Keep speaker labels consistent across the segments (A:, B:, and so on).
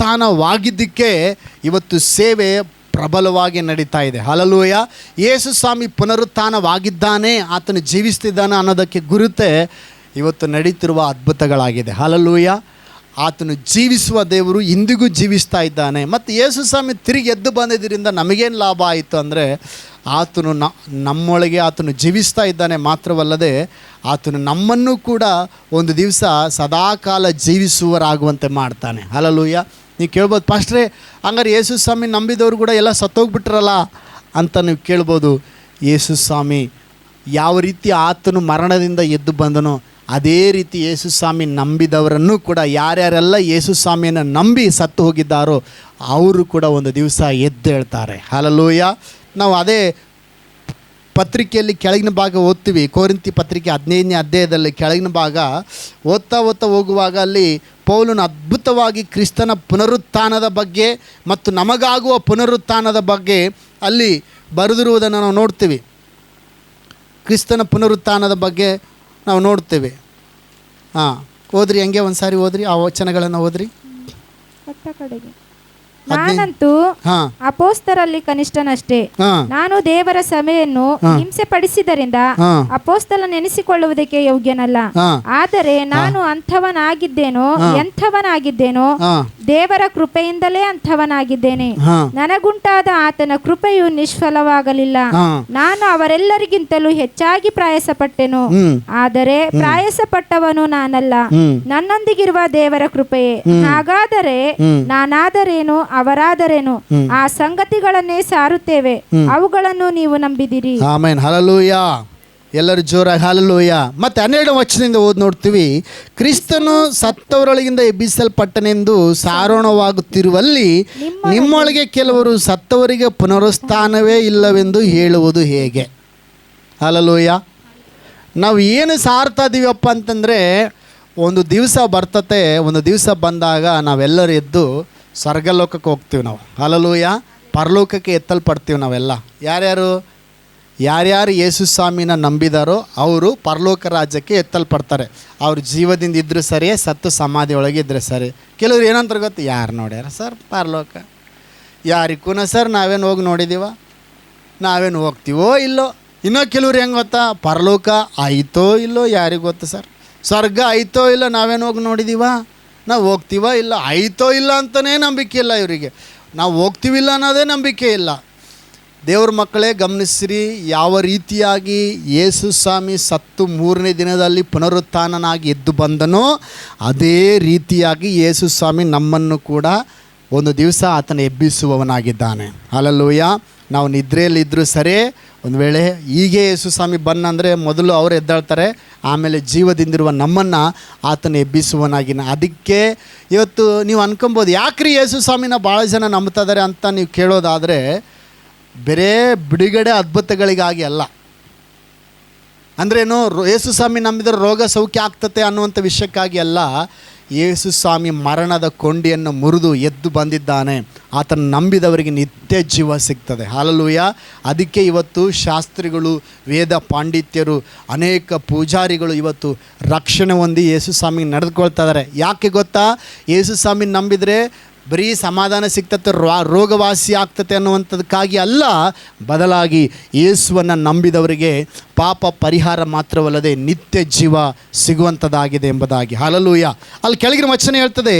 A: ಪುನರುತ್ಥಾನವಾಗಿದ್ದಕ್ಕೆ ಇವತ್ತು ಸೇವೆ ಪ್ರಬಲವಾಗಿ ನಡೀತಾ ಇದೆ. ಹಲಲೂಯ ಯೇಸು ಸ್ವಾಮಿ ಪುನರುತ್ಥಾನವಾಗಿದ್ದಾನೆ, ಆತನು ಜೀವಿಸ್ತಿದ್ದಾನೆ ಅನ್ನೋದಕ್ಕೆ ಗುರುತೆ ಇವತ್ತು ನಡೀತಿರುವ ಅದ್ಭುತಗಳಾಗಿದೆ. ಹಲಲೂಯ ಆತನು ಜೀವಿಸುವ ದೇವರು ಇಂದಿಗೂ ಜೀವಿಸ್ತಾ ಇದ್ದಾನೆ. ಮತ್ತು ಯೇಸು ಸ್ವಾಮಿ ತಿರುಗಿ ಎದ್ದು ಬಂದಿದ್ದರಿಂದ ನಮಗೇನು ಲಾಭ ಆಯಿತು ಅಂದರೆ, ಆತನು ನಮ್ಮೊಳಗೆ ಆತನು ಜೀವಿಸ್ತಾ ಇದ್ದಾನೆ ಮಾತ್ರವಲ್ಲದೆ, ಆತನು ನಮ್ಮನ್ನು ಕೂಡ ಒಂದು ದಿವಸ ಸದಾಕಾಲ ಜೀವಿಸುವರಾಗುವಂತೆ ಮಾಡ್ತಾನೆ. ಹಲಲೂಯ ನೀವು ಕೇಳ್ಬೋದು, ಪಾಸ್ಟ್ರೇ, ಹಂಗಾರೆ ಯೇಸು ಸ್ವಾಮಿ ನಂಬಿದವರು ಕೂಡ ಎಲ್ಲ ಸತ್ತೋಗ್ಬಿಟ್ರಲ್ಲ ಅಂತ ನೀವು ಕೇಳ್ಬೋದು. ಯೇಸು ಸ್ವಾಮಿ ಯಾವ ರೀತಿ ಆತನು ಮರಣದಿಂದ ಎದ್ದು ಬಂದನೋ, ಅದೇ ರೀತಿ ಯೇಸು ಸ್ವಾಮಿ ನಂಬಿದವರನ್ನು ಕೂಡ ಯಾರ್ಯಾರೆಲ್ಲ ಯೇಸು ಸ್ವಾಮಿಯನ್ನು ನಂಬಿ ಸತ್ತು ಹೋಗಿದ್ದಾರೋ, ಅವರು ಕೂಡ ಒಂದು ದಿವಸ ಎದ್ದೇಳ್ತಾರೆ ಹಲಲೂಯ ನಾವು ಅದೇ ಪತ್ರಿಕೆಯಲ್ಲಿ ಕೆಳಗಿನ ಭಾಗ ಓದ್ತೀವಿ. ಕೋರಿಂತಿ ಪತ್ರಿಕೆ ಹದಿನೈದನೇ ಅಧ್ಯಾಯದಲ್ಲಿ ಕೆಳಗಿನ ಭಾಗ ಓದ್ತಾ ಓದ್ತಾ ಹೋಗುವಾಗ ಅಲ್ಲಿ ಪೌಲನು ಅದ್ಭುತವಾಗಿ ಕ್ರಿಸ್ತನ ಪುನರುತ್ಥಾನದ ಬಗ್ಗೆ ಮತ್ತು ನಮಗಾಗುವ ಪುನರುತ್ಥಾನದ ಬಗ್ಗೆ ಅಲ್ಲಿ ಬರೆದಿರುವುದನ್ನು ನಾವು ನೋಡ್ತೀವಿ. ಕ್ರಿಸ್ತನ ಪುನರುತ್ಥಾನದ ಬಗ್ಗೆ ನಾವು ನೋಡ್ತೇವೆ. ಹಾಂ, ಓದ್ರಿ, ಹಂಗೆ ಒಂದು ಸಾರಿ ಓದ್ರಿ, ಆ ವಚನಗಳನ್ನು ಓದ್ರಿ.
B: ಕಡೆಗೆ. ನಾನಂತೂ ಅಪೋಸ್ತರಲ್ಲಿ ಕನಿಷ್ಠನಷ್ಟೇ. ನಾನು ದೇವರ ಸಭೆಯನ್ನು ಹಿಂಸೆ ಪಡಿಸಿದರಿಂದ ಅಪೋಸ್ತಲ ನೆನೆಸಿಕೊಳ್ಳುವುದಕ್ಕೆ ಯೋಗ್ಯನಲ್ಲ. ಆದರೆ ನಾನು ಅಂಥವನಾಗಿದ್ದೇನೋ ಎಂಥವನಾಗಿದ್ದೇನೋ ದೇವರ ಕೃಪೆಯಿಂದಲೇ ಅಂಥವನಾಗಿದ್ದೇನೆ. ನನಗುಂಟಾದ ಆತನ ಕೃಪೆಯು ನಿಷ್ಫಲವಾಗಲಿಲ್ಲ. ನಾನು ಅವರೆಲ್ಲರಿಗಿಂತಲೂ ಹೆಚ್ಚಾಗಿ ಪ್ರಯಾಸಪಟ್ಟೆನು. ಆದರೆ ಪ್ರಯಾಸಪಟ್ಟವನು ನಾನಲ್ಲ. ನನ್ನೊಂದಿಗಿರುವ ದೇವರ ಕೃಪೆಯೇ. ಹಾಗಾದರೆ ನಾನಾದರೇನು ಅವರಾದರೇನು? ಆ ಸಂಗತಿಗಳನ್ನೇ ಸಾರುತ್ತೇವೆ. ಅವುಗಳನ್ನು ನೀವು ನಂಬಿದಿರಿ.
A: ಆಮೇನ್. ಹಲಲೂಯ ಎಲ್ಲರೂ ಜೋರಾಗಿ ಹಲಲೂಯ ಮತ್ತೆ ಹನ್ನೆರಡು ವಚನದಿಂದ ಓದಿ ನೋಡ್ತೀವಿ. ಕ್ರಿಸ್ತನು ಸತ್ತವರೊಳಗಿಂದ ಎಬ್ಬಿಸಲ್ಪಟ್ಟನೆಂದು ಸಾರೋಣವಾಗುತ್ತಿರುವಲ್ಲಿ ನಿಮ್ಮೊಳಗೆ ಕೆಲವರು ಸತ್ತವರಿಗೆ ಪುನರುತ್ಥಾನವೇ ಇಲ್ಲವೆಂದು ಹೇಳುವುದು ಹೇಗೆ? ಹಲಲೂಯ ನಾವು ಏನು ಸಾರ್ತಾ ಇದೀವಪ್ಪ ಅಂತಂದರೆ ಒಂದು ದಿವಸ ಬರ್ತತೆ ಒಂದು ದಿವಸ ಬಂದಾಗ ನಾವೆಲ್ಲರೂ ಎದ್ದು ಸ್ವರ್ಗಲೋಕಕ್ಕೆ ಹೋಗ್ತೀವಿ ನಾವು. ಅಲಲೂಯ ಪರಲೋಕಕ್ಕೆ ಎತ್ತಲ್ಪಡ್ತೀವಿ ನಾವೆಲ್ಲ. ಯಾರ್ಯಾರು? ಯಾರ್ಯಾರು ಯೇಸು ಸ್ವಾಮಿನ ನಂಬಿದಾರೋ ಅವರು ಪರಲೋಕ ರಾಜ್ಯಕ್ಕೆ ಎತ್ತಲ್ಪಡ್ತಾರೆ. ಅವ್ರ ಜೀವದಿಂದ ಇದ್ದರೂ ಸರಿ, ಸತ್ತು ಸಮಾಧಿ ಒಳಗೆ ಇದ್ದರೆ ಸರಿ. ಕೆಲವ್ರು ಏನಂತಾರೆ ಗೊತ್ತು? ಯಾರು ನೋಡ್ಯಾರ? ಸರ್, ಪರಲೋಕ. ಯಾರಿಗೂ ಸರ್, ನಾವೇನು ಹೋಗಿ ನೋಡಿದೀವ? ನಾವೇನು ಹೋಗ್ತೀವೋ ಇಲ್ಲೋ? ಇನ್ನೂ ಕೆಲವ್ರು ಹೆಂಗೆ ಗೊತ್ತಾ? ಪರಲೋಕ ಆಯಿತೋ ಇಲ್ಲೋ? ಯಾರಿಗೆ ಗೊತ್ತು ಸರ್? ಸ್ವರ್ಗ ಆಯಿತೋ ಇಲ್ಲೋ? ನಾವೇನು ಹೋಗಿ ನೋಡಿದೀವ? ನಾವು ಹೋಗ್ತೀವ ಇಲ್ಲ ಆಯ್ತೋ ಇಲ್ಲ ಅಂತಲೇ ನಂಬಿಕೆ ಇಲ್ಲ ಇವರಿಗೆ. ನಾವು ಹೋಗ್ತೀವಿಲ್ಲ ಅನ್ನೋದೇ ನಂಬಿಕೆ ಇಲ್ಲ. ದೇವ್ರ ಮಕ್ಕಳೇ ಗಮನಿಸಿರಿ, ಯಾವ ರೀತಿಯಾಗಿ ಯೇಸು ಸ್ವಾಮಿ ಸತ್ತು ಮೂರನೇ ದಿನದಲ್ಲಿ ಪುನರುತ್ಥಾನನಾಗಿ ಎದ್ದು ಬಂದನೋ, ಅದೇ ರೀತಿಯಾಗಿ ಯೇಸು ಸ್ವಾಮಿ ನಮ್ಮನ್ನು ಕೂಡ ಒಂದು ದಿವಸ ಆತನ ಎಬ್ಬಿಸುವವನಾಗಿದ್ದಾನೆ. ಅಲ್ಲಲ್ಲೂಯ ನಾವು ನಿದ್ರೆಯಲ್ಲಿದ್ದರೂ ಸರಿ, ಒಂದು ವೇಳೆ ಹೀಗೆ ಯೇಸು ಸ್ವಾಮಿ ಅಂದರೆ ಮೊದಲು ಅವರು ಎದ್ದಾಳ್ತಾರೆ, ಆಮೇಲೆ ಜೀವದಿಂದಿರುವ ನಮ್ಮನ್ನು ಆತನ ಎಬ್ಬಿಸುವನಾಗಿನ ಅದಕ್ಕೆ ಇವತ್ತು ನೀವು ಅನ್ಕೊಬೋದು, ಯಾಕ್ರಿ ಯೇಸು ಸ್ವಾಮಿನ ಭಾಳ ಜನ ನಂಬ್ತಾ ಇದ್ದಾರೆ ಅಂತ ನೀವು ಕೇಳೋದಾದರೆ, ಬೇರೆ ಬಿಡುಗಡೆ ಅದ್ಭುತಗಳಿಗಾಗಿ ಅಲ್ಲ. ಅಂದ್ರೇನು ಯೇಸು ಸ್ವಾಮಿ ನಂಬಿದರೆ ರೋಗ ಸೌಖ್ಯ ಆಗ್ತತೆ ಅನ್ನುವಂಥ ವಿಷಯಕ್ಕಾಗಿ ಅಲ್ಲ ಯೇಸು ಸ್ವಾಮಿ ಮರಣದ ಕೊಂಡಿಯನ್ನು ಮುರಿದು ಎದ್ದು ಬಂದಿದ್ದಾನೆ. ಆತನ ನಂಬಿದವರಿಗೆ ನಿತ್ಯ ಜೀವ ಸಿಗ್ತದೆ. ಹಾಲಲುಯ್ಯ ಅದಕ್ಕೆ ಇವತ್ತು ಶಾಸ್ತ್ರಿಗಳು, ವೇದ ಪಾಂಡಿತ್ಯರು, ಅನೇಕ ಪೂಜಾರಿಗಳು ಇವತ್ತು ರಕ್ಷಣೆ ಹೊಂದಿ ಯೇಸು ಸ್ವಾಮಿ ನಡೆದುಕೊಳ್ತಾ ಇದ್ದಾರೆ. ಯಾಕೆ ಗೊತ್ತಾ? ಯೇಸು ಸ್ವಾಮಿ ನಂಬಿದರೆ ಬರೀ ಸಮಾಧಾನ ಸಿಗ್ತತೆ ರೋಗವಾಸಿ ಆಗ್ತತೆ ಅನ್ನುವಂಥದ್ದಕ್ಕಾಗಿ ಅಲ್ಲ, ಬದಲಾಗಿ ಯೇಸುವನ್ನು ನಂಬಿದವರಿಗೆ ಪಾಪ ಪರಿಹಾರ ಮಾತ್ರವಲ್ಲದೆ ನಿತ್ಯ ಜೀವ ಸಿಗುವಂಥದ್ದಾಗಿದೆ ಎಂಬುದಾಗಿ. ಹಾಲಲೂಯ ಅಲ್ಲಿ ಕೆಳಗಿನ ವಚನ ಹೇಳ್ತದೆ,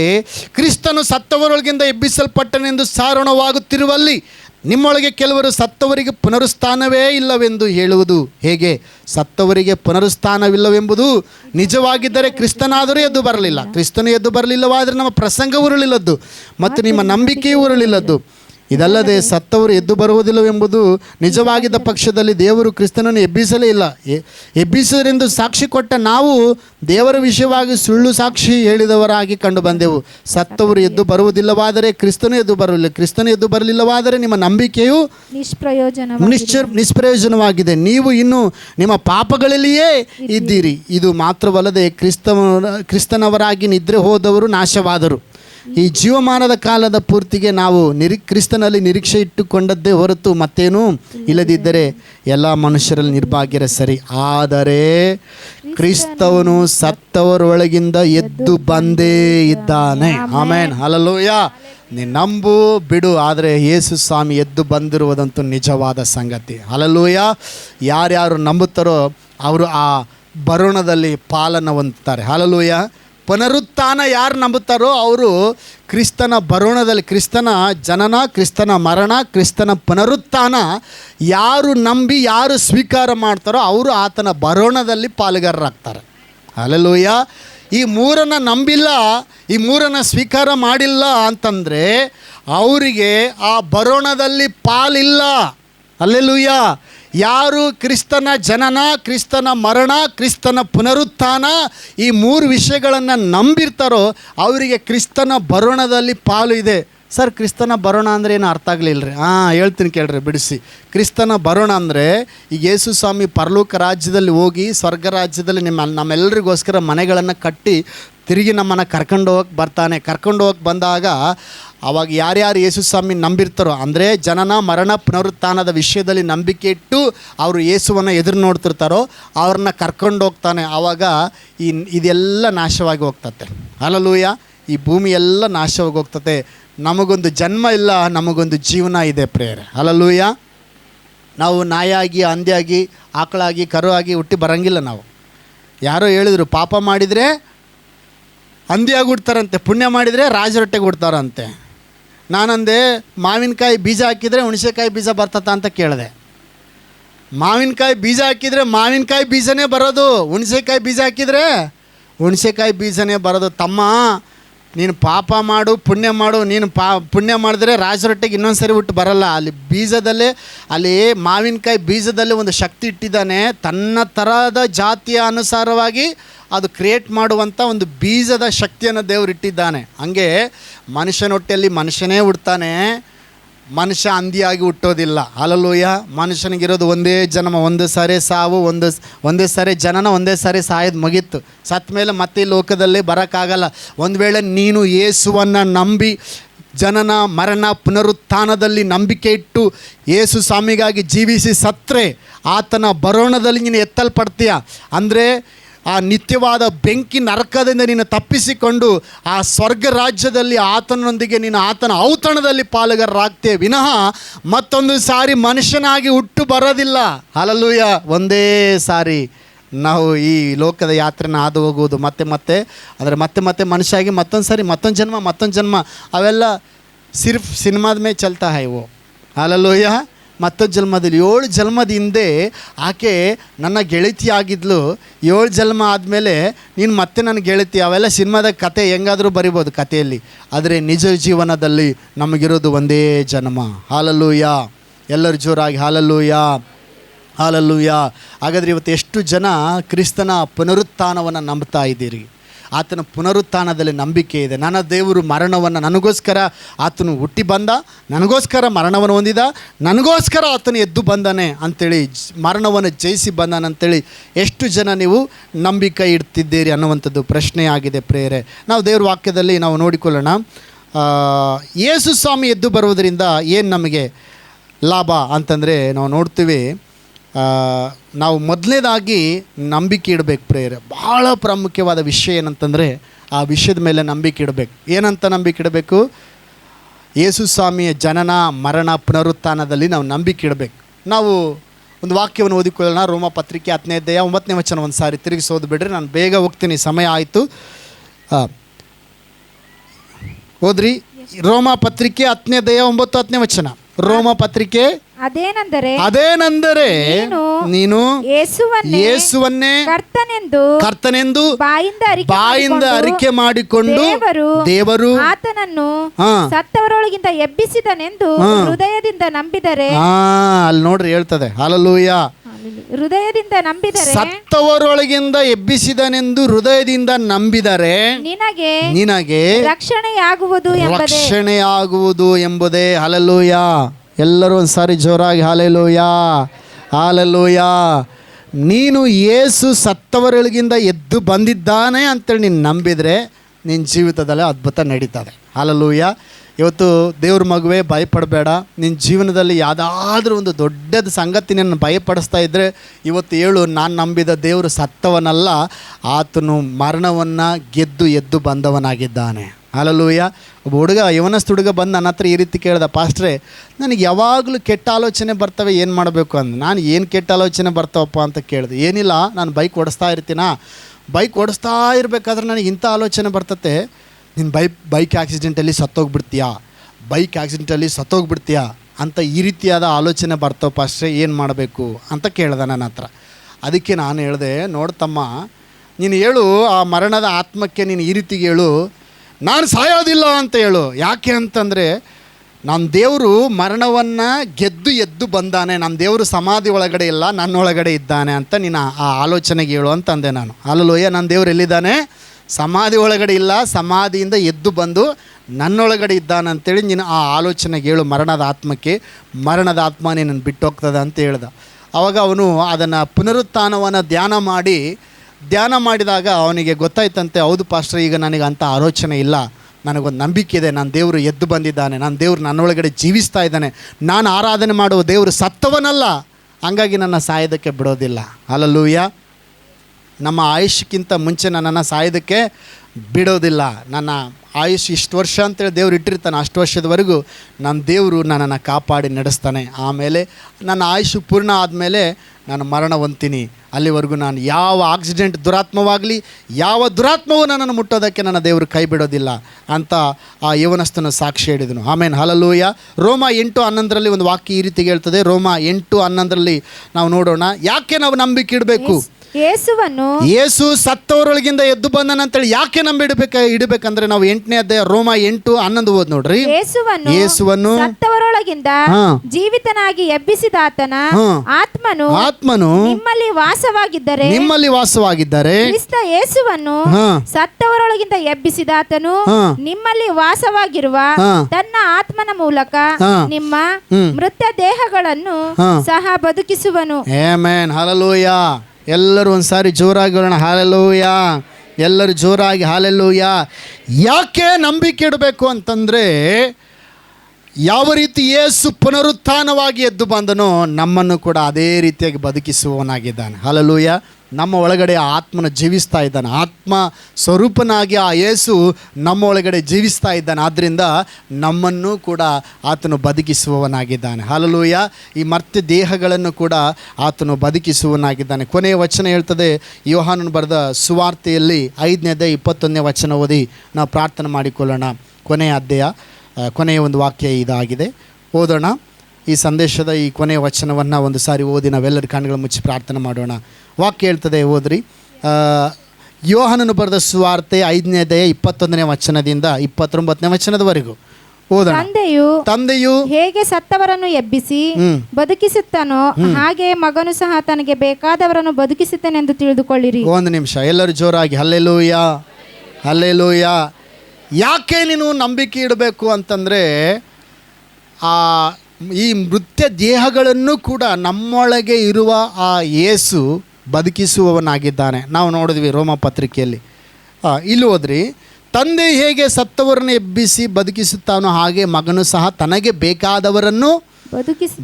A: ಕ್ರಿಸ್ತನು ಸತ್ತವರೊಳಗಿಂದ ಎಬ್ಬಿಸಲ್ಪಟ್ಟನೆಂದು ಸಾರಣವಾಗುತ್ತಿರುವಲ್ಲಿ ನಿಮ್ಮೊಳಗೆ ಕೆಲವರು ಸತ್ತವರಿಗೆ ಪುನರುಸ್ಥಾನವೇ ಇಲ್ಲವೆಂದು ಹೇಳುವುದು ಹೇಗೆ? ಸತ್ತವರಿಗೆ ಪುನರುಸ್ಥಾನವಿಲ್ಲವೆಂಬುದು ನಿಜವಾಗಿದ್ದರೆ ಕ್ರಿಸ್ತನಾದರೂ ಎದ್ದು ಬರಲಿಲ್ಲ. ಕ್ರಿಸ್ತನು ಎದ್ದು ಬರಲಿಲ್ಲವಾದರೆ ನಮ್ಮ ಪ್ರಸಂಗ ಉರುಳಿಲ್ಲದ್ದು. ಮತ್ತು ನಿಮ್ಮ ನಂಬಿಕೆಯೂ ಉರುಳಿಲ್ಲದ್ದು. ಇದಲ್ಲದೆ ಸತ್ತವರು ಎದ್ದು ಬರುವುದಿಲ್ಲವೆಂಬುದು ನಿಜವಾಗಿದ್ದ ಪಕ್ಷದಲ್ಲಿ ದೇವರು ಕ್ರಿಸ್ತನನ್ನು ಎಬ್ಬಿಸಲೇ ಇಲ್ಲ. ಎ- ಎಬ್ಬಿಸುವುದರೆಂದು ಸಾಕ್ಷಿ ಕೊಟ್ಟ ನಾವು ದೇವರ ವಿಷಯವಾಗಿ ಸುಳ್ಳು ಸಾಕ್ಷಿ ಹೇಳಿದವರಾಗಿ ಕಂಡು ಬಂದೆವು. ಸತ್ತವರು ಎದ್ದು ಬರುವುದಿಲ್ಲವಾದರೆ ಕ್ರಿಸ್ತನು ಎದ್ದು ಬರಲಿಲ್ಲ ಕ್ರಿಸ್ತನು ಎದ್ದು ಬರಲಿಲ್ಲವಾದರೆ ನಿಮ್ಮ ನಂಬಿಕೆಯು
B: ನಿಷ್ಪ್ರಯೋಜನ
A: ನಿಶ್ಚ ನಿಷ್ಪ್ರಯೋಜನವಾಗಿದೆ. ನೀವು ಇನ್ನು ನಿಮ್ಮ ಪಾಪಗಳಲ್ಲಿಯೇ ಇದ್ದೀರಿ. ಇದು ಮಾತ್ರವಲ್ಲದೆ ಕ್ರಿಸ್ತವರ ಕ್ರಿಸ್ತನವರಾಗಿ ನಿದ್ರೆ ಹೋದವರು ನಾಶವಾದರು. ಈ ಜೀವಮಾನದ ಕಾಲದ ಪೂರ್ತಿಗೆ ನಾವು ನಿರಿ ಕ್ರಿಸ್ತನಲ್ಲಿ ನಿರೀಕ್ಷೆ ಇಟ್ಟುಕೊಂಡದ್ದೇ ಹೊರತು ಮತ್ತೇನು ಇಲ್ಲದಿದ್ದರೆ ಎಲ್ಲ ಮನುಷ್ಯರಲ್ಲಿ ನಿರ್ಭಾಗ್ಯರ ಸರಿ. ಆದರೆ ಕ್ರಿಸ್ತವನು ಸತ್ತವರೊಳಗಿಂದ ಎದ್ದು ಬಂದೇ ಇದ್ದಾನೆ. ಆಮೇನ್. ಅಲಲೋಯ ನೀ ನಂಬು ಬಿಡು. ಆದರೆ ಯೇಸು ಸ್ವಾಮಿ ಎದ್ದು ಬಂದಿರುವುದಂತೂ ನಿಜವಾದ ಸಂಗತಿ. ಹಲಲೂಯ ಯಾರ್ಯಾರು ನಂಬುತ್ತಾರೋ ಅವರು ಆ ಬರುಣದಲ್ಲಿ ಪಾಲನ ಹೊಂದುತ್ತಾರೆ ಹಲಲೂಯ ಪುನರುತ್ಥಾನ ಯಾರು ನಂಬುತ್ತಾರೋ ಅವರು ಕ್ರಿಸ್ತನ ಬರೋಣದಲ್ಲಿ, ಕ್ರಿಸ್ತನ ಜನನ, ಕ್ರಿಸ್ತನ ಮರಣ, ಕ್ರಿಸ್ತನ ಪುನರುತ್ಥಾನ ಯಾರು ನಂಬಿ, ಯಾರು ಸ್ವೀಕಾರ ಮಾಡ್ತಾರೋ ಅವರು ಆತನ ಬರೋಣದಲ್ಲಿ ಪಾಲುಗಾರರಾಗ್ತಾರೆ. ಅಲ್ಲಲೂಯ ಈ ಮೂರನ್ನು ನಂಬಿಲ್ಲ, ಈ ಮೂರನ್ನು ಸ್ವೀಕಾರ ಮಾಡಿಲ್ಲ ಅಂತಂದರೆ ಅವರಿಗೆ ಆ ಬರೋಣದಲ್ಲಿ ಪಾಲಿಲ್ಲ. ಅಲ್ಲೆಲೂಯ ಯಾರು ಕ್ರಿಸ್ತನ ಜನನ, ಕ್ರಿಸ್ತನ ಮರಣ, ಕ್ರಿಸ್ತನ ಪುನರುತ್ಥಾನ, ಈ ಮೂರು ವಿಷಯಗಳನ್ನು ನಂಬಿರ್ತಾರೋ ಅವರಿಗೆ ಕ್ರಿಸ್ತನ ಬರೋಣದಲ್ಲಿ ಪಾಲು ಇದೆ. ಸರ್, ಕ್ರಿಸ್ತನ ಬರೋಣ ಅಂದರೆ ಏನು ಅರ್ಥ ಆಗಲಿಲ್ಲ ರೀ ಹಾಂ, ಹೇಳ್ತೀನಿ ಕೇಳ್ರಿ, ಬಿಡಿಸಿ. ಕ್ರಿಸ್ತನ ಬರೋಣ ಅಂದರೆ ಈಗ ಯೇಸು ಸ್ವಾಮಿ ಪರಲೋಕ ರಾಜ್ಯದಲ್ಲಿ ಹೋಗಿ ಸ್ವರ್ಗ ರಾಜ್ಯದಲ್ಲಿ ನಿಮ್ಮ, ನಮ್ಮೆಲ್ಲರಿಗೋಸ್ಕರ ಮನೆಗಳನ್ನು ಕಟ್ಟಿ ತಿರುಗಿ ನಮ್ಮನ್ನು ಕರ್ಕೊಂಡು ಹೋಗಕ್ಕೆ ಬರ್ತಾನೆ. ಕರ್ಕೊಂಡು ಹೋಗಕ್ಕೆ ಬಂದಾಗ ಅವಾಗ ಯಾರ್ಯಾರು ಯೇಸು ಸ್ವಾಮಿ ನಂಬಿರ್ತಾರೋ, ಅಂದರೆ ಜನನ, ಮರಣ, ಪುನರುತ್ಥಾನದ ವಿಷಯದಲ್ಲಿ ನಂಬಿಕೆ ಇಟ್ಟು ಅವರು ಯೇಸುವನ್ನು ಎದುರು ನೋಡ್ತಿರ್ತಾರೋ, ಅವ್ರನ್ನ ಕರ್ಕೊಂಡು ಹೋಗ್ತಾನೆ. ಆವಾಗ ಈ, ಇದೆಲ್ಲ ನಾಶವಾಗಿ ಹೋಗ್ತತೆ. ಅಲ್ಲಲೂಯ ಈ ಭೂಮಿ ಎಲ್ಲ ನಾಶವಾಗಿ ಹೋಗ್ತತೆ. ನಮಗೊಂದು ಜನ್ಮ ಇಲ್ಲ, ನಮಗೊಂದು ಜೀವನ ಇದೆ ಪ್ರೇಯರ್. ಅಲ್ಲಲ್ಲೂಯ್ಯ ನಾವು ನಾಯಾಗಿ ಹಂದಿಯಾಗಿ ಆಕಳಾಗಿ ಕರು ಆಗಿ ಹುಟ್ಟಿ ಬರಂಗಿಲ್ಲ ನಾವು. ಯಾರೋ ಹೇಳಿದರು, ಪಾಪ ಮಾಡಿದರೆ ಹಂದಿಯಾಗಿ ಹುಡ್ತಾರಂತೆ ಪುಣ್ಯ ಮಾಡಿದರೆ ರಾಜರೊಟ್ಟೆಗೆ ಹುಡ್ತಾರಂತೆ ನಾನಂದೆ, ಮಾವಿನಕಾಯಿ ಬೀಜ ಹಾಕಿದರೆ ಹುಣಸೆಕಾಯಿ ಬೀಜ ಬರ್ತತ ಅಂತ ಕೇಳಿದೆ. ಮಾವಿನಕಾಯಿ ಬೀಜ ಹಾಕಿದರೆ ಮಾವಿನಕಾಯಿ ಬೀಜನೇ ಬರೋದು, ಹುಣಸೆಕಾಯಿ ಬೀಜ ಹಾಕಿದರೆ ಹುಣಸೆಕಾಯಿ ಬೀಜನೇ ಬರೋದು. ತಮ್ಮ ನೀನು ಪಾಪ ಮಾಡು, ಪುಣ್ಯ ಮಾಡು, ನೀನು ಪಾ, ಪುಣ್ಯ ಮಾಡಿದ್ರೆ ರಾಜರೊಟ್ಟೆಗೆ ಇನ್ನೊಂದು ಸರಿ ಬಿಟ್ಟು ಬರಲ್ಲ. ಅಲ್ಲಿ ಬೀಜದಲ್ಲೇ, ಅಲ್ಲಿ ಮಾವಿನಕಾಯಿ ಬೀಜದಲ್ಲಿ ಒಂದು ಶಕ್ತಿ ಇಟ್ಟಿದ್ದಾನೆ. ತನ್ನ ಥರದ ಜಾತಿಯ ಅನುಸಾರವಾಗಿ ಅದು ಕ್ರಿಯೇಟ್ ಮಾಡುವಂಥ ಒಂದು ಬೀಜದ ಶಕ್ತಿಯನ್ನು ದೇವರು ಇಟ್ಟಿದ್ದಾನೆ. ಹಂಗೆ ಮನುಷ್ಯನ ಹೊಟ್ಟೆಯಲ್ಲಿ ಮನುಷ್ಯನೇ ಹುಡ್ತಾನೆ. ಮನುಷ್ಯ ಅಂದಿಯಾಗಿ ಹುಟ್ಟೋದಿಲ್ಲ. ಅಲಲೋಯ ಮನುಷ್ಯನಿಗಿರೋದು ಒಂದೇ ಜನ್ಮ, ಒಂದೇ ಸಾರಿ ಸಾವು, ಒಂದು ಒಂದೇ ಸಾರಿ ಜನನ, ಒಂದೇ ಸಾರಿ ಸಾಯೋದು ಮುಗೀತು. ಸತ್ತ ಮೇಲೆ ಮತ್ತೆ ಲೋಕದಲ್ಲಿ ಬರೋಕ್ಕಾಗಲ್ಲ. ಒಂದು ವೇಳೆ ನೀನು ಯೇಸುವನ್ನು ನಂಬಿ ಜನನ, ಮರಣ, ಪುನರುತ್ಥಾನದಲ್ಲಿ ನಂಬಿಕೆ ಇಟ್ಟು ಯೇಸು ಸ್ವಾಮಿಗಾಗಿ ಜೀವಿಸಿ ಸತ್ತರೆ ಆತನ ಬರೋಣದಲ್ಲಿ ನೀನು ಎತ್ತಲ್ಪಡ್ತೀಯ? ಅಂದರೆ ಆ ನಿತ್ಯವಾದ ಬೆಂಕಿ ನರಕದಿಂದ ನೀನು ತಪ್ಪಿಸಿಕೊಂಡು ಆ ಸ್ವರ್ಗ ರಾಜ್ಯದಲ್ಲಿ ಆತನೊಂದಿಗೆ ನೀನು ಆತನ ಔತಣದಲ್ಲಿ ಪಾಲುಗಾರರಾಗ್ತೇ ವಿನಃ ಮತ್ತೊಂದು ಸಾರಿ ಮನುಷ್ಯನಾಗಿ ಹುಟ್ಟು ಬರೋದಿಲ್ಲ. ಅಲಲ್ಲೂಯ ಒಂದೇ ಸಾರಿ ನಾವು ಈ ಲೋಕದ ಯಾತ್ರೆನ ಹಾದು ಹೋಗುವುದು ಮತ್ತೆ ಮತ್ತೆ ಅಂದರೆ ಮತ್ತೆ ಮತ್ತೆ ಮನುಷ್ಯಾಗಿ ಮತ್ತೊಂದು ಸಾರಿ, ಮತ್ತೊಂದು ಜನ್ಮ ಮತ್ತೊಂದು ಜನ್ಮ, ಅವೆಲ್ಲ ಸಿರ್ಫ್ ಸಿನಿಮಾದ ಮೇಲೆ ಚಲ್ತಾ ಹೈ ಅಲಲ್ಲೂಯ್ಯ ಅಲಲ್ಲೂಯ ಮತ್ತೊಂದು ಜನ್ಮದಲ್ಲಿ, ಏಳು ಜನ್ಮದ ಹಿಂದೆ ಆಕೆ ನನ್ನ ಗೆಳತಿ ಆಗಿದ್ಲು. ಏಳು ಜನ್ಮ ಆದಮೇಲೆ ನೀನು ಮತ್ತೆ ನನ್ನ ಗೆಳತಿ, ಅವೆಲ್ಲ ಸಿನಿಮಾದ ಕತೆ ಹೆಂಗಾದರೂ ಬರಿಬೋದು ಕಥೆಯಲ್ಲಿ. ಆದರೆ ನಿಜ ಜೀವನದಲ್ಲಿ ನಮಗಿರೋದು ಒಂದೇ ಜನ್ಮ. ಹಾಲಲ್ಲೂಯ. ಎಲ್ಲರ ಜೋರಾಗಿ ಹಾಲಲ್ಲೂಯ. ಹಾಲಲ್ಲೂಯ. ಹಾಗಾದರೆ ಇವತ್ತು ಎಷ್ಟು ಜನ ಕ್ರಿಸ್ತನ ಪುನರುತ್ಥಾನವನ್ನು ನಂಬ್ತಾ ಇದ್ದೀರಿ? ಆತನ ಪುನರುತ್ಥಾನದಲ್ಲಿ ನಂಬಿಕೆ ಇದೆ. ನನ್ನ ದೇವರು ಮರಣವನ್ನು ನನಗೋಸ್ಕರ ಆತನು ಹುಟ್ಟಿ ಬಂದ, ನನಗೋಸ್ಕರ ಮರಣವನ್ನು ಹೊಂದಿದ, ನನಗೋಸ್ಕರ ಆತನು ಎದ್ದು ಬಂದಾನೆ ಅಂಥೇಳಿ ಮರಣವನ್ನು ಜಯಿಸಿ ಬಂದಾನೆ ಅಂತೇಳಿ ಎಷ್ಟು ಜನ ನೀವು ನಂಬಿಕೆ ಇಡ್ತಿದ್ದೀರಿ ಅನ್ನುವಂಥದ್ದು ಪ್ರಶ್ನೆಯಾಗಿದೆ ಪ್ರೇರೆ. ನಾವು ದೇವ್ರ ವಾಕ್ಯದಲ್ಲಿ ನಾವು ನೋಡಿಕೊಳ್ಳೋಣ. ಯೇಸು ಸ್ವಾಮಿ ಎದ್ದು ಬರುವುದರಿಂದ ಏನು ನಮಗೆ ಲಾಭ ಅಂತಂದರೆ ನಾವು ನೋಡ್ತೀವಿ ನಾವು ಮೊದಲನೇದಾಗಿ ನಂಬಿಕೆ ಇಡಬೇಕು ಪ್ರೇಯರ್. ಭಾಳ ಪ್ರಾಮುಖ್ಯವಾದ ವಿಷಯ ಏನಂತಂದರೆ ಆ ವಿಷಯದ ಮೇಲೆ ನಂಬಿಕೆ ಇಡಬೇಕು. ಏನಂತ ನಂಬಿಕೆ ಇಡಬೇಕು? ಯೇಸು ಸ್ವಾಮಿಯ ಜನನ, ಮರಣ, ಪುನರುತ್ಥಾನದಲ್ಲಿ ನಾವು ನಂಬಿಕೆ ಇಡಬೇಕು. ನಾವು ಒಂದು ವಾಕ್ಯವನ್ನು ಓದಿಕೊಳ್ಳೋಣ. ರೋಮ ಪತ್ರಿಕೆ ಹತ್ತನೇ ಅಧ್ಯಾಯ ಒಂಬತ್ತನೇ ವಚನ ಒಂದು ಸಾರಿ ತಿರುಗಿಸೋದು ಬಿಡ್ರಿ. ನಾನು ಬೇಗ ಹೋಗ್ತೀನಿ, ಸಮಯ ಆಯಿತು. ಹೋದ್ರಿ ರೋಮ ಪತ್ರಿಕೆ ಹತ್ತನೇ ಅಧ್ಯಾಯ ಒಂಬತ್ತು ಹತ್ತನೇ ವಚನ. ರೋಮ ಪತ್ರಿಕೆ?
B: ಅದೇನೆಂದರೆ
A: ಅದೇನೆಂದರೆ
B: ನೀನು
A: ನೀನು
B: ಯೇಸುವನ್ನೇ ಕರ್ತನೆಂದು
A: ಕರ್ತನೆಂದು
B: ಬಾಯಿಂದ ಅರಿಕೆ
A: ಬಾಯಿಂದ ಅರಿಕೆ ಮಾಡಿಕೊಂಡು
B: ದೇವರು ಆತನನ್ನು. ಸತ್ತವರೊಳಗಿಂದ ಎಬ್ಬಿಸಿದನೆಂದು ಹೃದಯದಿಂದ ನಂಬಿದರೆ
A: ಅಲ್ಲಿ ನೋಡ್ರಿ ಹೇಳ್ತದೆ. ಹಾಲಲೂಯ
B: ಹೃದಯದಿಂದ ನಂಬಿದರೆ
A: ಸತ್ತವರೊಳಗಿಂದ ಎಬ್ಬಿಸಿದನೆಂದು ಹೃದಯದಿಂದ ನಂಬಿದರೆ
B: ನಿನಗೆ
A: ನಿನಗೆ
B: ರಕ್ಷಣೆಯಾಗುವುದು ಎಂಬುದೇ.
A: ರಕ್ಷಣೆಯಾಗುವುದು ಎಂಬುದೇ. ಹಲಲೂಯ ಎಲ್ಲರೂ ಒಂದ್ಸಾರಿ ಜೋರಾಗಿ ಹಾಲೆಲೂಯ ಹಾಲೆಲೂಯ ನೀನು ಏಸು ಸತ್ತವರೊಳಗಿಂದ ಎದ್ದು ಬಂದಿದ್ದಾನೆ ಅಂತೇಳಿ ನೀನು ನಂಬಿದರೆ ನಿನ್ನ ಜೀವಿತದಲ್ಲಿ ಅದ್ಭುತ ನಡೀತದೆ. ಹಾಲಲ್ಲೂಯ್ಯ ಇವತ್ತು ದೇವ್ರ ಮಗುವೆ ಭಯಪಡಬೇಡ. ನಿನ್ನ ಜೀವನದಲ್ಲಿ ಯಾವುದಾದ್ರೂ ಒಂದು ದೊಡ್ಡದ ಸಂಗತಿ ನನ್ನ ಭಯಪಡಿಸ್ತಾ ಇದ್ದರೆ ಇವತ್ತು ಹೇಳು, ನಾನು ನಂಬಿದ ದೇವರು ಸತ್ತವನಲ್ಲ, ಆತನು ಮರಣವನ್ನು ಗೆದ್ದು ಎದ್ದು ಬಂದವನಾಗಿದ್ದಾನೆ. ಅಲ್ಲಲ್ಲೂಯ್ಯ ಒಬ್ಬ ಹುಡುಗ, ಯವನಸ್ಥ ಹುಡುಗ ಬಂದು ನನ್ನ ಹತ್ರ ಈ ರೀತಿ ಕೇಳ್ದ, ಪಾಸ್ಟ್ರೆ, ನನಗೆ ಯಾವಾಗಲೂ ಕೆಟ್ಟ ಆಲೋಚನೆ ಬರ್ತವೆ, ಏನು ಮಾಡಬೇಕು? ಅಂದ. ನಾನು ಏನು ಕೆಟ್ಟ ಆಲೋಚನೆ ಬರ್ತಾವಪ್ಪ? ಅಂತ ಕೇಳಿದೆ. ಏನಿಲ್ಲ, ನಾನು ಬೈಕ್ ಓಡಿಸ್ತಾ ಇರ್ತೀನಾ? ಬೈಕ್ ಓಡಿಸ್ತಾ ಇರಬೇಕಾದ್ರೆ ನನಗೆ ಇಂಥ ಆಲೋಚನೆ ಬರ್ತತೆ. ನಿನ್ನ ಬೈಕ್ ಬೈಕ್ ಆಕ್ಸಿಡೆಂಟಲ್ಲಿ ಸತ್ತೋಗ್ಬಿಡ್ತೀಯಾ? ಬೈಕ್ ಆಕ್ಸಿಡೆಂಟಲ್ಲಿ ಸತ್ತೋಗ್ಬಿಡ್ತೀಯಾ? ಅಂತ ಈ ರೀತಿಯಾದ ಆಲೋಚನೆ ಬರ್ತಪ್ಪ ಅಷ್ಟೇ, ಏನು ಮಾಡಬೇಕು ಅಂತ ಕೇಳ್ದೆ ನನ್ನ ಹತ್ರ. ಅದಕ್ಕೆ ನಾನು ಹೇಳಿದೆ ನೋಡ್ತಮ್ಮ ನೀನು ಹೇಳು, ಆ ಮರಣದ ಆತ್ಮಕ್ಕೆ ನೀನು ಈ ರೀತಿಗೆ ಹೇಳು, ನಾನು ಸಾಯೋದಿಲ್ಲ ಅಂತ ಹೇಳು. ಯಾಕೆ ಅಂತಂದರೆ ನಮ್ಮ ದೇವರು ಮರಣವನ್ನು ಗೆದ್ದು ಎದ್ದು ಬಂದಾನೆ. ನಮ್ಮ ದೇವರು ಸಮಾಧಿ ಒಳಗಡೆ ಇಲ್ಲ, ನನ್ನೊಳಗಡೆ ಇದ್ದಾನೆ ಅಂತ ನೀನು ಆ ಆಲೋಚನೆಗೆ ಹೇಳು ಅಂತಂದೆ ನಾನು. ಅಲ್ಲೋಯ್ಯ ನನ್ನ ದೇವರು ಎಲ್ಲಿದ್ದಾನೆ? ಸಮಾಧಿ ಒಳಗಡೆ ಇಲ್ಲ, ಸಮಾಧಿಯಿಂದ ಎದ್ದು ಬಂದು ನನ್ನೊಳಗಡೆ ಇದ್ದಾನಂತೇಳಿ ನೀನು ಆ ಆಲೋಚನೆಗೆ ಹೇಳು ಮರಣದ ಆತ್ಮಕ್ಕೆ, ಮರಣದ ಆತ್ಮ ನನ್ನ ಬಿಟ್ಟು ಹೋಗ್ತದೆ ಅಂತ ಹೇಳ್ದ. ಆವಾಗ ಅವನು ಅದನ್ನು ಪುನರುತ್ಥಾನವನ್ನು ಧ್ಯಾನ ಮಾಡಿ, ಧ್ಯಾನ ಮಾಡಿದಾಗ ಅವನಿಗೆ ಗೊತ್ತಾಯ್ತಂತೆ, ಹೌದು ಪಾಸ್ಟರ್, ಈಗ ನನಗೆ ಅಂಥ ಆಲೋಚನೆ ಇಲ್ಲ, ನನಗೊಂದು ನಂಬಿಕೆ ಇದೆ ನನ್ನ ದೇವರು ಎದ್ದು ಬಂದಿದ್ದಾನೆ ನನ್ನ ದೇವರು ನನ್ನೊಳಗಡೆ ಜೀವಿಸ್ತಾ ಇದ್ದಾನೆ, ನಾನು ಆರಾಧನೆ ಮಾಡುವ ದೇವರು ಸತ್ತವನಲ್ಲ, ಹಂಗಾಗಿ ನನ್ನ ಸಾಯೋದಕ್ಕೆ ಬಿಡೋದಿಲ್ಲ. ಅಲ್ಲಲ್ಲೂಯ್ಯ ನಮ್ಮ ಆಯುಷ್ಯಕ್ಕಿಂತ ಮುಂಚೆ ನನ್ನನ್ನು ಸಾಯೋದಕ್ಕೆ ಬಿಡೋದಿಲ್ಲ. ನನ್ನ ಆಯುಷ್ ಇಷ್ಟು ವರ್ಷ ಅಂತೇಳಿ ದೇವ್ರು ಇಟ್ಟಿರ್ತಾನೆ ಅಷ್ಟು ವರ್ಷದವರೆಗೂ ನನ್ನ ದೇವರು ನನ್ನನ್ನು ಕಾಪಾಡಿ ನಡೆಸ್ತಾನೆ. ಆಮೇಲೆ ನನ್ನ ಆಯುಷ್ ಪೂರ್ಣ ಆದಮೇಲೆ ನಾನು ಮರಣ ಹೊಂತೀನಿ ಅಲ್ಲಿವರೆಗೂ ನಾನು ಯಾವ ಆಕ್ಸಿಡೆಂಟ್ ದುರಾತ್ಮವಾಗಲಿ ಯಾವ ದುರಾತ್ಮವೂ ನನ್ನನ್ನು ಮುಟ್ಟೋದಕ್ಕೆ ನನ್ನ ದೇವರು ಕೈ ಬಿಡೋದಿಲ್ಲ ಅಂತ ಆ ಯವನಸ್ಥನ ಸಾಕ್ಷಿ ಹೇಳಿದನು. ಆಮೇಲೆ ಹಲಲೂಯ ರೋಮ ಎಂಟು ಹನ್ನೊಂದರಲ್ಲಿ ಒಂದು ವಾಕ್ಯ ಈ ರೀತಿ ಹೇಳ್ತದೆ ರೋಮ ಎಂಟು ಹನ್ನೊಂದರಲ್ಲಿ ನಾವು ನೋಡೋಣ. ಯಾಕೆ ನಾವು ನಂಬಿಕೆ ಇಡಬೇಕು?
B: ಯೇಸುವನ್ನು
A: ಯೇಸು ಸತ್ತವರೊಳಗಿಂದ ಎದ್ದು ಬಂದನಂತೇಳಿ ಯಾಕೆ ನಂಬಿಡ್ಬೇಕು ಇಡಬೇಕಂದ್ರೆ ನಾವು ಎಂಟನೇ ಅಧ್ಯಾಯ ರೋಮ ಎಂಟು ಹನ್ನೊಂದು ಓದ್ ನೋಡ್ರಿ.
B: ಯೇಸುವನ್ನು
A: ಯೇಸುವನ್ನು
B: ಸತ್ತವರೊಳಗಿಂದ ಜೀವಿತನಾಗಿ ಎಬ್ಬಿಸಿದಾತನ
A: ಆತನ
B: ಆತ್ಮನು
A: ಆತ್ಮನು
B: ನಿಮ್ಮಲ್ಲಿ ವಾಸವಾಗಿದ್ದರೆ
A: ನಿಮ್ಮಲ್ಲಿ ವಾಸವಾಗಿದ್ದಾರೆ
B: ಕ್ರಿಸ್ತ ಯೇಸುವನ್ನು. ಸತ್ತವರೊಳಗಿಂದ ಎಬ್ಬಿಸಿದಾತನು. ನಿಮ್ಮಲ್ಲಿ ವಾಸವಾಗಿರುವ ತನ್ನ ಆತ್ಮನ ಮೂಲಕ ನಿಮ್ಮ. ಮೃತ ದೇಹಗಳನ್ನು ಸಹ ಬದುಕಿಸುವನು.
A: ಏಮೇನ್ ಹಲಲೂಯ ಎಲ್ಲರೂ ಒಂದ್ಸಾರಿ ಜೋರಾಗಿ ಹೇಳೋಣ ಹಾಲೆಲೂಯ ಎಲ್ಲರೂ ಜೋರಾಗಿ ಹಾಲೆಲೂಯ ಯಾಕೆ ನಂಬಿಕೆ ಇಡಬೇಕು ಅಂತಂದರೆ, ಯಾವ ರೀತಿ ಯೇಸು ಪುನರುತ್ಥಾನವಾಗಿ ಎದ್ದು ಬಂದನೋ, ನಮ್ಮನ್ನು ಕೂಡ ಅದೇ ರೀತಿಯಾಗಿ ಬದುಕಿಸುವವನಾಗಿದ್ದಾನೆ. ಹಾಲಲೂಯ ನಮ್ಮ ಒಳಗಡೆ ಆ ಆತ್ಮನ ಜೀವಿಸ್ತಾ ಇದ್ದಾನೆ. ಆತ್ಮ ಸ್ವರೂಪನಾಗಿ ಆ ಯೇಸು ನಮ್ಮ ಒಳಗಡೆ ಜೀವಿಸ್ತಾ ಇದ್ದಾನೆ. ಆದ್ದರಿಂದ ನಮ್ಮನ್ನು ಕೂಡ ಆತನು ಬದುಕಿಸುವವನಾಗಿದ್ದಾನೆ. ಹಾಲಲೂಯ ಈ ಮರ್ತ್ಯ ದೇಹಗಳನ್ನು ಕೂಡ ಆತನು ಬದುಕಿಸುವವನಾಗಿದ್ದಾನೆ. ಕೊನೆಯ ವಚನ ಹೇಳ್ತದೆ, ಯೋಹಾನನು ಬರೆದ ಸುವಾರ್ತೆಯಲ್ಲಿ ಐದನೇದೇ ಇಪ್ಪತ್ತೊಂದನೇ ವಚನ ಓದಿ ನಾವು ಪ್ರಾರ್ಥನೆ ಮಾಡಿಕೊಳ್ಳೋಣ. ಕೊನೆಯ ಅಧ್ಯಾಯ ಕೊನೆಯ ಒಂದು ವಾಕ್ಯ ಇದಾಗಿದೆ. ಓದೋಣ. ಈ ಸಂದೇಶದ ಈ ಕೊನೆಯ ವಚನವನ್ನು ಒಂದು ಸಾರಿ ಓದಿ ನಾವೆಲ್ಲರ ಕಣ್ಣುಗಳು ಮುಚ್ಚಿ ಪ್ರಾರ್ಥನೆ ಮಾಡೋಣ. ವಾಕ್ಯ ಹೇಳ್ತದೆ ಓದ್ರಿ. ಆ, ಯೋಹಾನನು ಬರೆದ ಸುವಾರ್ತೆ ಐದನೇ ಅಧ್ಯಾಯ ಇಪ್ಪತ್ತೊಂದನೇ ವಚನದಿಂದ ಇಪ್ಪತ್ತೊಂಬತ್ತನೇ ವಚನದವರೆಗೂ. ಓದೋಣ.
B: ತಂದೆಯು
A: ತಂದೆಯು
B: ಹೇಗೆ ಸತ್ತವರನ್ನು ಎಬ್ಬಿಸಿ ಬದುಕಿಸುತ್ತಾನೋ ಹಾಗೆ ಮಗನು ಸಹ ತನಗೆ ಬೇಕಾದವರನ್ನು ಬದುಕಿಸುತ್ತಾನೆಂದು ತಿಳಿದುಕೊಳ್ಳಿರಿ.
A: ಒಂದು ನಿಮಿಷ ಎಲ್ಲರೂ ಜೋರಾಗಿ ಹಲ್ಲೆಲೂಯ ಹಲ್ಲೆಲೂಯ ಯಾಕೆ ನೀನು ನಂಬಿಕೆ ಇಡಬೇಕು? ಅಂತಂದ್ರೆ ಆ ಈ ಮೃತ್ಯ ದೇಹಗಳನ್ನು ಕೂಡ ನಮ್ಮೊಳಗೆ ಇರುವ ಆ ಯೇಸು ಬದುಕಿಸುವವನಾಗಿದ್ದಾನೆ. ನಾವು ನೋಡಿದ್ವಿ ರೋಮ ಪತ್ರಿಕೆಯಲ್ಲಿ. ಇಲ್ಲಿ ಹೋದ್ರಿ, ತಂದೆ ಹೇಗೆ ಸತ್ತವರನ್ನು ಎಬ್ಬಿಸಿ ಬದುಕಿಸುತ್ತಾನೋ ಹಾಗೆ ಮಗನು ಸಹ ತನಗೆ ಬೇಕಾದವರನ್ನು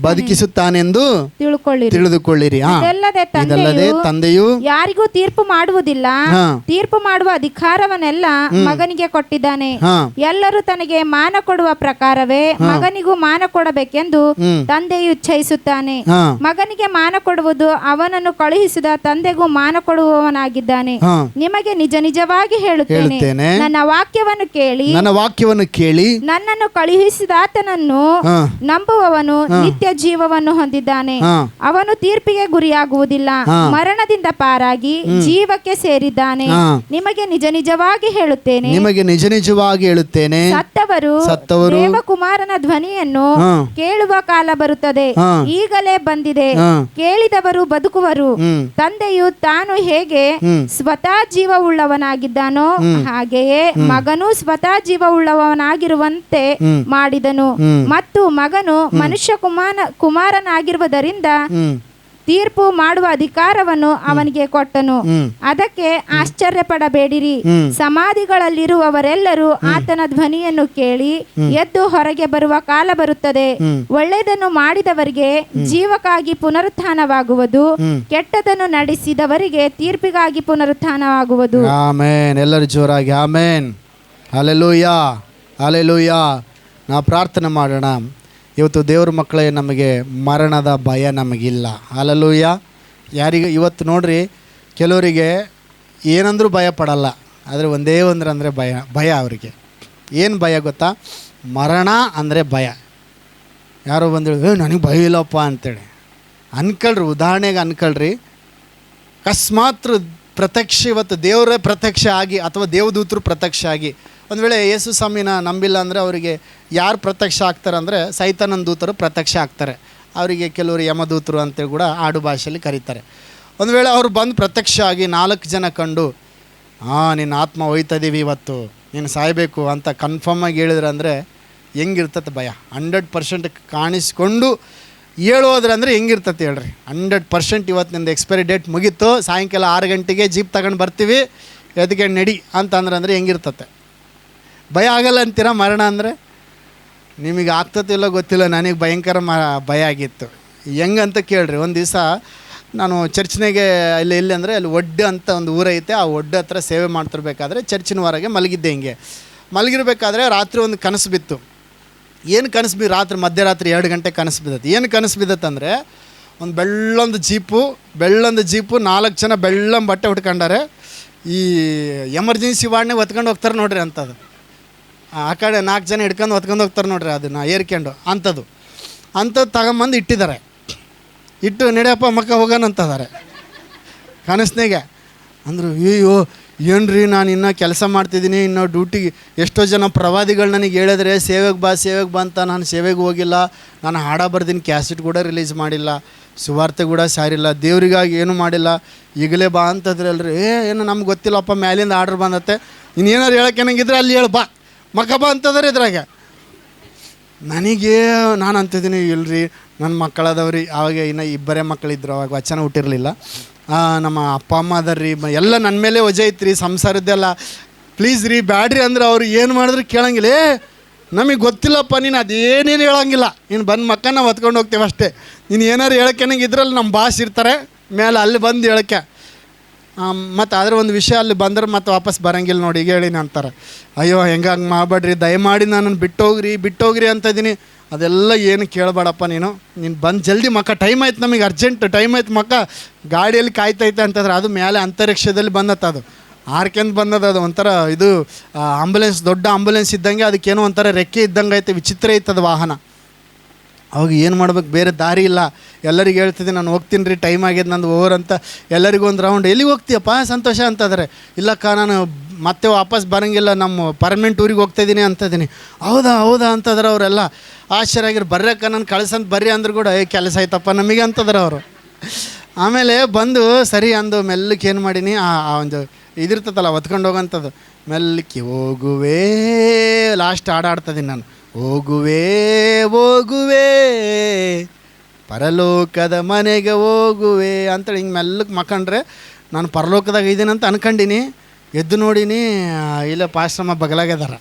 A: ಬದುಕಿಸುತ್ತಾನೆಂದು
B: ತಿಳ್ಕೊಳ್ಳಿರಿ.
A: ತಿಳಿದುಕೊಳ್ಳಿರಿ. ಹಾ
B: ಇದಲ್ಲದೆ
A: ಇದಲ್ಲದೆ
B: ತಂದೆಯು
A: ತಂದೆಯು
B: ಯಾರಿಗೂ ತೀರ್ಪು ಮಾಡುವುದಿಲ್ಲ.
A: ಹಾ.
B: ತೀರ್ಪು ಮಾಡುವ ಅಧಿಕಾರವನ್ನೆಲ್ಲ ಮಗನಿಗೆ ಕೊಟ್ಟಿದ್ದಾನೆ.
A: ಹಾ.
B: ಎಲ್ಲರೂ ತನಗೆ ಮಾನ ಕೊಡುವ ಪ್ರಕಾರವೇ ಮಗನಿಗೂ ಮಾನ ಕೊಡಬೇಕೆಂದು
A: ಹ್ಮ್.
B: ತಂದೆಯು ಇಚ್ಛಯಿಸುತ್ತಾನೆ.
A: ಹಾ.
B: ಮಗನಿಗೆ ಮಾನ ಕೊಡುವುದು ಅವನನ್ನು ಕಳುಹಿಸಿದ ತಂದೆಗೂ ಮಾನ ಕೊಡುವವನಾಗಿದ್ದಾನೆ.
A: ಹಾ.
B: ನಿಮಗೆ ನಿಜ ನಿಜವಾಗಿ ಹೇಳುತ್ತೇನೆ.
A: ಹೇಳುತ್ತೇನೆ.
B: ನನ್ನ ವಾಕ್ಯವನ್ನು ಕೇಳಿ.
A: ನನ್ನ ವಾಕ್ಯವನ್ನು ಕೇಳಿ.
B: ನನ್ನನ್ನು ಕಳುಹಿಸಿದಾತನನ್ನು
A: ಹಾ.
B: ನಂಬುವವನು ನಿತ್ಯ ಜೀವವನ್ನು ಹೊಂದಿದ್ದಾನೆ. ಅವನು ತೀರ್ಪಿಗೆ ಗುರಿಯಾಗುವುದಿಲ್ಲ. ಮರಣದಿಂದ ಪಾರಾಗಿ ಜೀವಕ್ಕೆ ಸೇರಿದ್ದಾನೆ. ನಿಮಗೆ ನಿಜ ನಿಜವಾಗಿ ಹೇಳುತ್ತೇನೆ.
A: ನಿಮಗೆ ನಿಜ ನಿಜವಾಗಿ ಹೇಳುತ್ತೇನೆ.
B: ಸತ್ತವರು
A: ಸತ್ತವರು
B: ದೇವಕುಮಾರನ ಧ್ವನಿಯನ್ನು ಕೇಳುವ ಕಾಲ ಬರುತ್ತದೆ. ಈಗಲೇ ಬಂದಿದೆ. ಕೇಳಿದವರು ಬದುಕುವರು. ತಂದೆಯು ತಾನು ಹೇಗೆ. ಸ್ವತಃ ಜೀವವುಳ್ಳವನಾಗಿದ್ದಾನೋ ಹಾಗೆಯೇ ಮಗನು ಸ್ವತಃ ಜೀವವುಳ್ಳವನಾಗಿರುವಂತೆ. ಮಾಡಿದನು. ಮತ್ತು ಮಗನು ಮನುಷ್ಯ ಕುಮಾರ ಕುಮಾರನಾಗಿರುವುದರಿಂದ ತೀರ್ಪು ಮಾಡುವ ಅಧಿಕಾರವನ್ನು ಅವನಿಗೆ ಕೊಟ್ಟನು. ಅದಕ್ಕೆ ಆಶ್ಚರ್ಯ ಪಡಬೇಡಿರಿ ಸಮಾಧಿಗಳಲ್ಲಿರುವವರೆಲ್ಲರೂ ಆತನ ಧ್ವನಿಯನ್ನು ಕೇಳಿ ಎದ್ದು ಹೊರಗೆ ಬರುವ ಕಾಲ ಬರುತ್ತದೆ. ಒಳ್ಳೆಯದನ್ನು ಮಾಡಿದವರಿಗೆ ಜೀವಕ್ಕಾಗಿ ಪುನರುತ್ಥಾನವಾಗುವುದು. ಕೆಟ್ಟದನ್ನು ನಡೆಸಿದವರಿಗೆ ತೀರ್ಪಿಗಾಗಿ ಪುನರುತ್ಥಾನವಾಗುವುದು.
A: ಆಮೇನ್. ಎಲ್ಲರೂ ಜೋರಾಗಿ ಆಮೇನ್. ಅಲೆಲೂಯ ಅಲೆಲೂಯ ನಾವು ಪ್ರಾರ್ಥನೆ ಮಾಡೋಣ. ಇವತ್ತು ದೇವ್ರ ಮಕ್ಕಳೇ ನಮಗೆ ಮರಣದ ಭಯ ನಮಗಿಲ್ಲ. ಅಲೆಲೂಯ ಯಾರಿಗೆ ಇವತ್ತು ನೋಡ್ರಿ, ಕೆಲವರಿಗೆ ಏನಂದರೂ ಭಯ ಪಡಲ್ಲ, ಆದರೆ ಒಂದೇ ಒಂದ್ರೆ ಅಂದರೆ ಭಯ ಭಯ ಅವರಿಗೆ. ಏನು ಭಯ ಗೊತ್ತಾ? ಮರಣ ಅಂದರೆ ಭಯ. ಯಾರೋ ಬಂದೇಳಿ ನನಗೆ ಭಯ ಇಲ್ಲಪ್ಪ ಅಂತೇಳಿ. ಅನ್ಕೊಳ್ರಿ, ಉದಾಹರಣೆಗೆ ಅನ್ಕಳ್ರಿ. ಅಕಸ್ಮಾತ್ ಪ್ರತ್ಯಕ್ಷ, ಇವತ್ತು ದೇವರೇ ಪ್ರತ್ಯಕ್ಷ ಆಗಿ ಅಥವಾ ದೇವದೂತರು ಪ್ರತ್ಯಕ್ಷ ಆಗಿ ಒಂದು ವೇಳೆ ಯೇಸು ಸ್ವಾಮಿನ ನಂಬಿಲ್ಲ ಅಂದರೆ ಅವರಿಗೆ ಯಾರು ಪ್ರತ್ಯಕ್ಷ ಆಗ್ತಾರೆ ಅಂದರೆ ಸೈತಾನನ ದೂತರು ಪ್ರತ್ಯಕ್ಷ ಆಗ್ತಾರೆ. ಅವರಿಗೆ ಕೆಲವರು ಯಮದೂತರು ಅಂತೇಳಿ ಕೂಡ ಆಡು ಭಾಷೆಯಲ್ಲಿ ಕರೀತಾರೆ. ಒಂದು ವೇಳೆ ಅವರು ಬಂದು ಪ್ರತ್ಯಕ್ಷ ಆಗಿ ನಾಲ್ಕು ಜನ ಕಂಡು ಹಾಂ ನಿನ್ನ ಆತ್ಮ ಹೋಯ್ತದೀವಿ ಇವತ್ತು, ನೀನು ಸಾಯಬೇಕು ಅಂತ ಕನ್ಫರ್ಮ್ ಆಗಿ ಹೇಳಿದ್ರೆ ಅಂದರೆ ಹೆಂಗಿರ್ತತೆ ಭಯ. ಹಂಡ್ರೆಡ್ ಪರ್ಸೆಂಟ್ ಕಾಣಿಸ್ಕೊಂಡು ಹೇಳೋದ್ರೆ ಅಂದರೆ ಹೆಂಗಿರ್ತತೆ ಹೇಳ್ರಿ. ಹಂಡ್ರೆಡ್ ಪರ್ಸೆಂಟ್ ಇವತ್ತು ನಿಂದು ಎಕ್ಸ್ಪೈರಿ ಡೇಟ್ ಮುಗೀತು, ಸಾಯಂಕಾಲ ಆರು ಗಂಟೆಗೆ ಜೀಪ್ ತಗೊಂಡು ಬರ್ತೀವಿ ಎದಕ್ಕೆ ನಡಿ ಅಂತಂದ್ರೆ ಅಂದರೆ ಹೆಂಗಿರ್ತತೆ. ಭಯ ಆಗಲ್ಲ ಅಂತೀರಾ ಮರಣ ಅಂದರೆ? ನಿಮಗೆ ಆಗ್ತತಿಲ್ಲ ಇಲ್ಲೋ ಗೊತ್ತಿಲ್ಲ, ನನಗೆ ಭಯಂಕರ ಮ, ಭಯ ಆಗಿತ್ತು. ಹೆಂಗಂತ ಕೇಳ್ರಿ, ಒಂದು ದಿವಸ ನಾನು ಚರ್ಚ್ನಾಗೆ ಅಲ್ಲಿ ಎಲ್ಲಿ ಅಂದರೆ ಅಲ್ಲಿ ಒಡ್ಡೆ ಅಂತ ಒಂದು ಊರೈತೆ, ಆ ಒಡ್ಡೆ ಹತ್ರ ಸೇವೆ ಮಾಡ್ತಿರ್ಬೇಕಾದ್ರೆ ಚರ್ಚಿನ ಹೊರಗೆ ಮಲಗಿದ್ದೆ ಹಿಂಗೆ. ಮಲಗಿರ್ಬೇಕಾದ್ರೆ ರಾತ್ರಿ ಒಂದು ಕನಸು ಬಿತ್ತು. ಏನು ಕನಸು ಬಿ, ರಾತ್ರಿ ಮಧ್ಯರಾತ್ರಿ ಎರಡು ಗಂಟೆ ಕನಸು ಬಿದ್ದತ್ತು ಏನು ಕನಸು ಬಿದ್ದತ್ತಂದರೆ, ಒಂದು ಬೆಳ್ಳೊಂದು ಜೀಪು ಬೆಳ್ಳೊಂದು ಜೀಪು, ನಾಲ್ಕು ಜನ ಬೆಳ್ಳಂ ಬಟ್ಟೆ ಉಟ್ಕೊಂಡಾರೆ, ಈ ಎಮರ್ಜೆನ್ಸಿ ವಾರ್ಡ್ನೇ ಹೊತ್ಕೊಂಡು ಹೋಗ್ತಾರೆ ನೋಡ್ರಿ ಅಂಥದ್ದು ಆ ಕಡೆ ನಾಲ್ಕು ಜನ ಹಿಡ್ಕೊಂಡು ಹೊತ್ಕೊಂಡು ಹೋಗ್ತಾರೆ ನೋಡ್ರಿ ಅದನ್ನು ಏರ್ಕೊಂಡು ಅಂಥದ್ದು. ಅಂಥದ್ದು ತಗೊಂಬಂದು ಇಟ್ಟಿದ್ದಾರೆ. ಇಟ್ಟು ನಡೆಯಪ್ಪ ಮಕ್ಕ ಹೋಗೋಣ ಅಂತದಾರೆ ಕನಸ್ನಾಗೆ ಅಂದರು, ಅಯ್ಯೋ, ಏನ್ರಿ ನಾನು ಇನ್ನೂ ಕೆಲಸ ಮಾಡ್ತಿದ್ದೀನಿ, ಇನ್ನೂ ಡ್ಯೂಟಿಗೆ ಎಷ್ಟೋ ಜನ ಪ್ರವಾದಿಗಳು ನನಗೆ ಹೇಳಿದ್ರೆ, ಸೇವೆಗೆ ಬಾ ಸೇವೆಗೆ ಬಾ ಅಂತ ನಾನು ಸೇವೆಗೆ ಹೋಗಿಲ್ಲ, ನಾನು ಹಾಡ ಬರ್ದಿನ ಕ್ಯಾಸೆಟ್ ಕೂಡ ರಿಲೀಸ್ ಮಾಡಿಲ್ಲ, ಸುವಾರ್ತೆ ಕೂಡ ಸಾರಿಲ್ಲ, ದೇವರಿಗಾಗಿ ಏನು ಮಾಡಿಲ್ಲ, ಈಗಲೇ ಬಾ ಅಂತಂದ್ರಲ್ರಿ ಏನು ನಮ್ಗೆ ಗೊತ್ತಿಲ್ಲಪ್ಪ, ಮ್ಯಾಲಿಂದ ಆರ್ಡ್ರ್ ಬಂದತ್ತೆ ಇನ್ನೇನಾರು ಹೇಳಕ್ಕೆ ಏನಂಗಿದ್ರೆ ಅಲ್ಲಿ ಹೇಳು, ಬಾ. ಮಕ್ಕ ಬಾ ಅಂತದ್ರೆ ಇದ್ರಾಗ. ನನಗೆ, ನಾನು ಅಂತಿದ್ದೀನಿ, ಇಲ್ರಿ ನನ್ನ ಮಕ್ಕಳದವ್ರಿ, ಅವಾಗ ಇನ್ನು ಇಬ್ಬರೇ ಮಕ್ಕಳಿದ್ರು, ಅವಾಗ ವಚನ ಹುಟ್ಟಿರಲಿಲ್ಲ. ನಮ್ಮ ಅಪ್ಪ, ಅಮ್ಮ ಅದರ್ರಿ ಎಲ್ಲ ನನ್ನ ಮೇಲೆ ವಜೆ ಐತ್ರಿ ಸಂಸಾರದ್ದೆಲ್ಲ ಪ್ಲೀಸ್ ರೀ, ಬ್ಯಾಡ್ರಿ ಅಂದ್ರೆ ಅವ್ರು ಏನು ಮಾಡಿದ್ರು ಕೇಳಂಗಿಲ್ಲ. ಏ, ನಮಗೆ ಗೊತ್ತಿಲ್ಲಪ್ಪ, ನೀನು ಅದೇನೇನು ಹೇಳಂಗಿಲ್ಲ. ನೀನು ಬಂದು ಮಕ್ಕನ ಹೊತ್ಕೊಂಡು ಹೋಗ್ತೇವೆ ಅಷ್ಟೇ. ನೀನು ಏನಾರು ಹೇಳಕ್ಕೆ ನನಗೆ ಇದ್ರಲ್ಲಿ ನಮ್ಮ ಬಾಸ್ ಇರ್ತಾರೆ, ಮೇಲೆ ಅಲ್ಲಿ ಬಂದು ಹೇಳಕ್ಕೆ. ಮತ್ತು ಅದ್ರ ಒಂದು ವಿಷಯ ಅಲ್ಲಿ ಬಂದ್ರೆ ಮತ್ತೆ ವಾಪಸ್ ಬರಂಗಿಲ್ಲ ನೋಡಿ, ಈಗ ಹೇಳಿ ಅಂತಾರೆ. ಅಯ್ಯೋ, ಹೆಂಗಂಗೆ ಹಂಗೆ ಮಾಡಬೇಡ್ರಿ, ದಯಮಾಡಿ ನಾನು ಬಿಟ್ಟೋಗ್ರಿ ಬಿಟ್ಟೋಗ್ರಿ ಅಂತ ಇದ್ದೀನಿ ಅದೆಲ್ಲ ಏನು ಕೇಳಬೇಡಪ್ಪ ನೀನು. ನೀನು ಬಂದು ಜಲ್ದಿ ಮಕ್ಕ, ಟೈಮ್ ಆಯ್ತು ನಮಗೆ, ಅರ್ಜೆಂಟ್ ಟೈಮ್ ಆಯ್ತು ಮಕ್ಕ. ಗಾಡಿಯಲ್ಲಿ ಕಾಯ್ತೈತೆ ಅಂತಂದ್ರೆ ಅದು ಮೇಲೆ ಅಂತರಿಕ್ಷದಲ್ಲಿ ಬಂದತ್ತ ಅದು. ಆರ್ಕೆಂದು ಬಂದದ ಅದು, ಒಂಥರ ಇದು ಆಂಬುಲೆನ್ಸ್ ದೊಡ್ಡ ಆಂಬುಲೆನ್ಸ್ ಇದ್ದಂಗೆ ಅದಕ್ಕೇನೋ ಒಂಥರ ರೆಕ್ಕೆ ಇದ್ದಂಗೆ ಐತೆ ವಿಚಿತ್ರ ಐತದ ವಾಹನ. ಅವಾಗ ಏನು ಮಾಡ್ಬೇಕು? ಬೇರೆ ದಾರಿ ಇಲ್ಲ. ಎಲ್ಲರಿಗೆ ಹೇಳ್ತಿದ್ದೆ, ನಾನು ಹೋಗ್ತೀನಿ ರೀ ಟೈಮ್ ಆಗಿದೆ ನಂದು ಓವರ್ ಅಂತ. ಎಲ್ಲರಿಗೂ ಒಂದು ರೌಂಡ್ ಎಲ್ಲಿಗೆ ಹೋಗ್ತೀಯಪ್ಪ? ಸಂತೋಷ ಅಂತಂದರೆ ಇಲ್ಲಕ್ಕ ನಾನು ಮತ್ತೆ ವಾಪಸ್ ಬರೋಂಗಿಲ್ಲ ನಮ್ಮ ಪರ್ಮನೆಂಟ್ ಊರಿಗೆ ಹೋಗ್ತಾ ಇದ್ದೀನಿ. ಅಂತದೀನಿ ಹೌದಾ ಹೌದಾ ಅಂತಂದ್ರೆ ಅವರೆಲ್ಲ ಆಶ್ಚರ್ಯ ಬರ್ರಕ್ಕ ನಾನು ಕಳ್ಸಂತ ಬರ್ರಿ ಅಂದ್ರು ಕೂಡ, ಏ, ಕೆಲಸ ಆಯ್ತಪ್ಪ ನಮಗೆ ಅಂತಂದ್ರೆ ಅವರು. ಆಮೇಲೆ ಬಂದು ಸರಿ ಅಂದು ಮೆಲ್ಲಕ್ಕೆ ಏನು ಮಾಡೀನಿ, ಆ ಒಂದು ಇದಿರ್ತದಲ್ಲ, ಹೊತ್ಕೊಂಡು ಹೋಗೋಂಥದ್ದು ಮೆಲ್ಲಕ್ಕೆ ಹೋಗುವೇ ಲಾಸ್ಟ್ ಹಾಡು ನಾನು. ಹೋಗುವೆ ಹೋಗುವೆ. ಪರಲೋಕದ ಮನೆಗೆ ಹೋಗುವೆ ಅಂತೇಳಿ ಹಿಂಗೆ ಮೆಲ್ಲಕ್ಕೆ ಮಕ್ಕಂಡ್ರೆ ನಾನು ಪರಲೋಕದಾಗ ಇದ್ದೀನಿ ಅಂತ ಅನ್ಕೊಂಡಿನಿ. ಎದ್ದು ನೋಡಿನಿ ಇಲ್ಲ ಪಾಶ್ರಮ ಬಗಲಾಗ್ಯದಾರ.